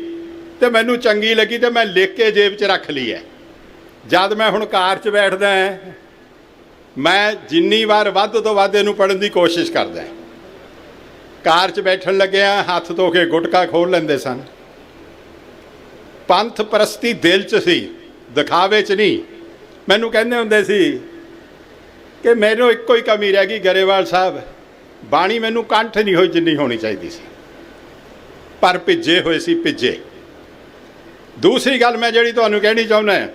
ਤੇ ਮੈਨੂੰ ਚੰਗੀ ਲੱਗੀ ਤੇ ਮੈਂ ਲਿਖ ਕੇ ਜੇਬ 'ਚ ਰੱਖ ਲਈ ਹੈ। ਜਦ ਮੈਂ ਹੁਣ ਕਾਰ 'ਚ ਬੈਠਦਾ ਮੈਂ ਜਿੰਨੀ ਵਾਰ ਵੱਧ ਤੋਂ ਵੱਧ ਇਹਨੂੰ ਪੜਨ ਦੀ ਕੋਸ਼ਿਸ਼ ਕਰਦਾ ਕਾਰ 'ਚ ਬੈਠਣ ਲੱਗਿਆ ਹੱਥ ਧੋ ਕੇ ਗੁਟਕਾ ਖੋਲ ਲੈਂਦੇ ਸਨ। ਪੰਥ ਪ੍ਰਸਤੀ ਦਿਲ 'ਚ ਸੀ, ਦਿਖਾਵੇ 'ਚ ਨਹੀਂ। ਮੈਨੂੰ ਕਹਿੰਦੇ ਹੁੰਦੇ ਸੀ ਕਿ ਮੈਨੂੰ ਇੱਕੋ ਹੀ ਕਮੀ ਰਹਿ ਗਈ ਗਰੇਵਾਲ ਸਾਹਿਬ। ਬਾਣੀ ਮੈਨੂੰ ਕੰਠ ਨਹੀਂ ਹੋਈ ਜਿੰਨੀ ਹੋਣੀ ਚਾਹੀਦੀ ਸੀ। ਪਰ ਭਿੱਜੇ ਹੋਏ ਸੀ, ਭਿੱਜੇ। ਦੂਸਰੀ ਗੱਲ ਮੈਂ ਜਿਹੜੀ ਤੁਹਾਨੂੰ ਕਹਿਣੀ ਚਾਹੁੰਦਾ ਹਾਂ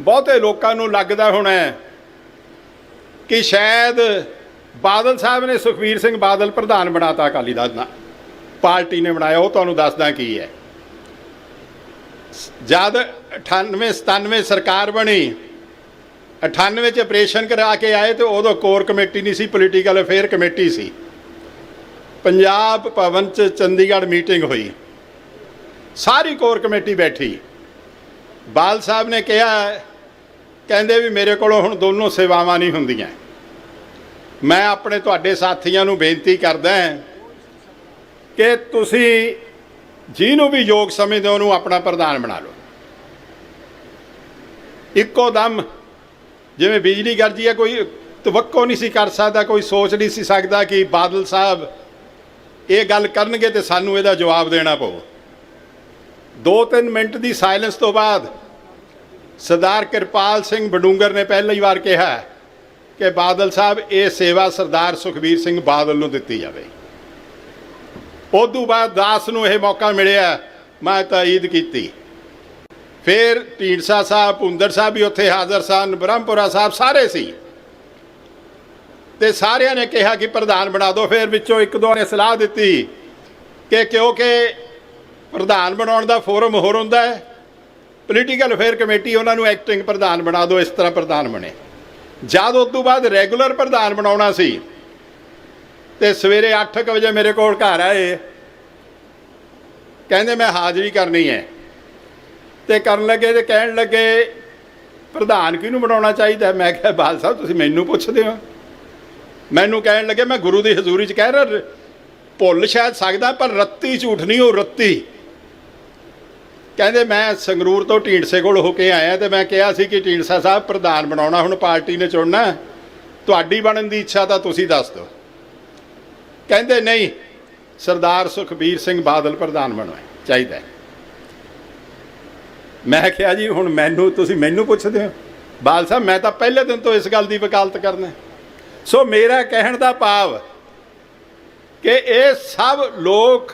ਬਹੁਤੇ ਲੋਕਾਂ ਨੂੰ ਲੱਗਦਾ ਹੋਣਾ ਕਿ ਸ਼ਾਇਦ ਬਾਦਲ ਸਾਹਿਬ ਨੇ ਸੁਖਵੀਰ ਸਿੰਘ ਬਾਦਲ ਪ੍ਰਧਾਨ ਬਣਾਤਾ ਅਕਾਲੀ ਦਲ ਨਾਲ ਪਾਰਟੀ ਨੇ ਬਣਾਇਆ, ਉਹ ਤੁਹਾਨੂੰ ਦੱਸਦਾ ਕੀ ਹੈ। ਜਦ 98 97 ਸਰਕਾਰ ਬਣੀ 98 ਚ ਆਪਰੇਸ਼ਨ ਕਰਾ ਕੇ ਆਏ ਤੇ ਉਦੋਂ ਕੋਰ ਕਮੇਟੀ ਨਹੀਂ ਸੀ, ਪੋਲੀਟੀਕਲ ਅਫੇਅਰ ਕਮੇਟੀ ਸੀ। ਪੰਜਾਬ ਭਵਨ ਚ ਚੰਡੀਗੜ੍ਹ ਮੀਟਿੰਗ ਹੋਈ। ਸਾਰੀ ਕੋਰ ਕਮੇਟੀ ਬੈਠੀ। ਬਾਲ ਸਾਹਿਬ ਨੇ ਕਿਹਾ ਕਹਿੰਦੇ ਵੀ ਮੇਰੇ ਕੋਲੋਂ ਹੁਣ ਦੋਨੋਂ ਸੇਵਾਵਾਂ ਨਹੀਂ ਹੁੰਦੀਆਂ। ਮੈਂ ਆਪਣੇ ਤੁਹਾਡੇ ਸਾਥੀਆਂ ਨੂੰ ਬੇਨਤੀ ਕਰਦਾ ਕਿ ਤੁਸੀਂ ਜਿਹਨੂੰ ਵੀ ਯੋਗ ਸਮਝਦੇ ਹੋ, ਉਹਨੂੰ ਆਪਣਾ ਪ੍ਰਧਾਨ ਬਣਾ ਲਓ। ਇੱਕੋ ਦਮ, ਜਿਵੇਂ ਬਿਜਲੀ ਗਰਜੀ ਹੈ, ਕੋਈ ਤਵੱਕੋ ਨਹੀਂ ਸੀ ਕਰ ਸਕਦਾ, ਕੋਈ ਸੋਚ ਨਹੀਂ ਸੀ ਸਕਦਾ ਕਿ ਬਾਦਲ ਸਾਹਿਬ ਇਹ ਗੱਲ ਕਰਨਗੇ ਤੇ ਸਾਨੂੰ ਇਹਦਾ ਜਵਾਬ ਦੇਣਾ ਪਊ। ਦੋ ਤਿੰਨ ਮਿੰਟ ਦੀ ਸਾਇਲੈਂਸ ਤੋਂ ਬਾਅਦ ਸਰਦਾਰ ਕਿਰਪਾਲ ਸਿੰਘ ਬਡੂੰਗਰ ਨੇ ਪਹਿਲੀ ਵਾਰ ਕਿਹਾ ਕਿ ਬਾਦਲ ਸਾਹਿਬ, ਇਹ ਸੇਵਾ ਸਰਦਾਰ ਸੁਖਬੀਰ ਸਿੰਘ ਬਾਦਲ ਨੂੰ ਦਿੱਤੀ ਜਾਵੇ। ਉਦੋਂ ਬਾਅਦ ਦਾਸ ਨੂੰ ਇਹ ਮੌਕਾ ਮਿਲਿਆ, ਮੈਂ ਤਾਈਦ ਕੀਤੀ। ਫਿਰ ਢੀਂਡਸਾ ਸਾਹਿਬ ਪੁੰਦਰ ਸਾਹਿਬ ਵੀ ਉੱਥੇ ਹਾਜ਼ਰ ਸਨ, ਬ੍ਰਹਮਪੁਰਾ ਸਾਹਿਬ ਸਾਰੇ ਸੀ। ਤੇ ਸਾਰਿਆਂ ਨੇ ਕਿਹਾ ਕਿ ਪ੍ਰਧਾਨ ਬਣਾ ਦਿਓ। ਫਿਰ ਵਿੱਚੋਂ ਇੱਕ ਦੋ ਨੇ ਸਲਾਹ ਦਿੱਤੀ ਕਿ ਕਿਉਂਕਿ ਪ੍ਰਧਾਨ ਬਣਾਉਣ ਦਾ ਫੋਰਮ ਹੋਰ ਹੁੰਦਾ ਹੈ। ਪੋਲੀਟੀਕਲ ਅਫੇਅਰ ਕਮੇਟੀ ਉਹਨਾਂ ਨੂੰ ਐਕਟਿੰਗ ਪ੍ਰਧਾਨ ਬਣਾ ਦਿਓ ਇਸ ਤਰ੍ਹਾਂ ਪ੍ਰਧਾਨ ਬਣੇ। ਜਦ ਉਸ ਤੋਂ ਬਾਅਦ ਰੈਗੂਲਰ ਪ੍ਰਧਾਨ ਬਣਾਉਣਾ ਸੀ, ਤੇ ਸਵੇਰੇ 8:00 ਵਜੇ ਮੇਰੇ ਕੋਲ ਘਰ ਆਏ। ਕਹਿੰਦੇ, ਮੈਂ ਹਾਜ਼ਰੀ ਕਰਨੀ ਹੈ। ਤੇ ਕਰਨ ਲੱਗੇ ਤੇ ਕਹਿਣ ਲੱਗੇ, ਪ੍ਰਧਾਨ ਕਿਹਨੂੰ ਬਣਾਉਣਾ ਚਾਹੀਦਾ? ਮੈਂ ਕਿਹਾ, ਬਾਲ ਸਾਹਿਬ, ਤੁਸੀਂ ਮੈਨੂੰ ਪੁੱਛਦੇ ਹੋ। ਮੈਨੂੰ ਕਹਿਣ ਲੱਗੇ, ਮੈਂ ਗੁਰੂ ਦੀ ਹਜ਼ੂਰੀ 'ਚ ਕਹਿ ਰਿਹਾ ਭੁੱਲ ਸ਼ਾਇਦ ਸਕਦਾ, ਪਰ ਰੱਤੀ ਝੂਠ ਨਹੀਂ, ਉਹ ਰੱਤੀ। ਕਹਿੰਦੇ ਮੈਂ ਸੰਗਰੂਰ ਤੋਂ ਢੀਂਡਸੇ ਕੋਲ ਹੋ ਕੇ ਆਇਆ ਤੇ ਮੈਂ ਕਿਹਾ ਸੀ ਕਿ ਢੀਂਡਸਾ ਸਾਹਿਬ ਪ੍ਰਧਾਨ ਬਣਾਉਣਾ, ਹੁਣ ਪਾਰਟੀ ਨੇ ਚੁਣਨਾ ਤੁਹਾਡੀ ਬਣਨ ਦੀ ਇੱਛਾ ਤਾਂ ਤੁਸੀਂ ਦੱਸ ਦਿਓ। ਕਹਿੰਦੇ ਨਹੀਂ, ਸਰਦਾਰ ਸੁਖਬੀਰ ਸਿੰਘ ਬਾਦਲ ਪ੍ਰਧਾਨ ਬਣਨਾ ਚਾਹੀਦਾ ਮੈਂ ਕਿਹਾ ਜੀ, ਹੁਣ ਮੈਨੂੰ ਤੁਸੀਂ ਮੈਨੂੰ ਪੁੱਛਦੇ ਹੋ। ਬਾਲ ਸਾਹਿਬ, ਮੈਂ ਤਾਂ ਪਹਿਲੇ ਦਿਨ ਤੋਂ ਇਸ ਗੱਲ ਦੀ ਵਕਾਲਤ ਕਰਨਾ ਸੋ ਮੇਰਾ ਕਹਿਣ ਦਾ ਭਾਵ ਕਿ ਇਹ ਸਭ ਲੋਕ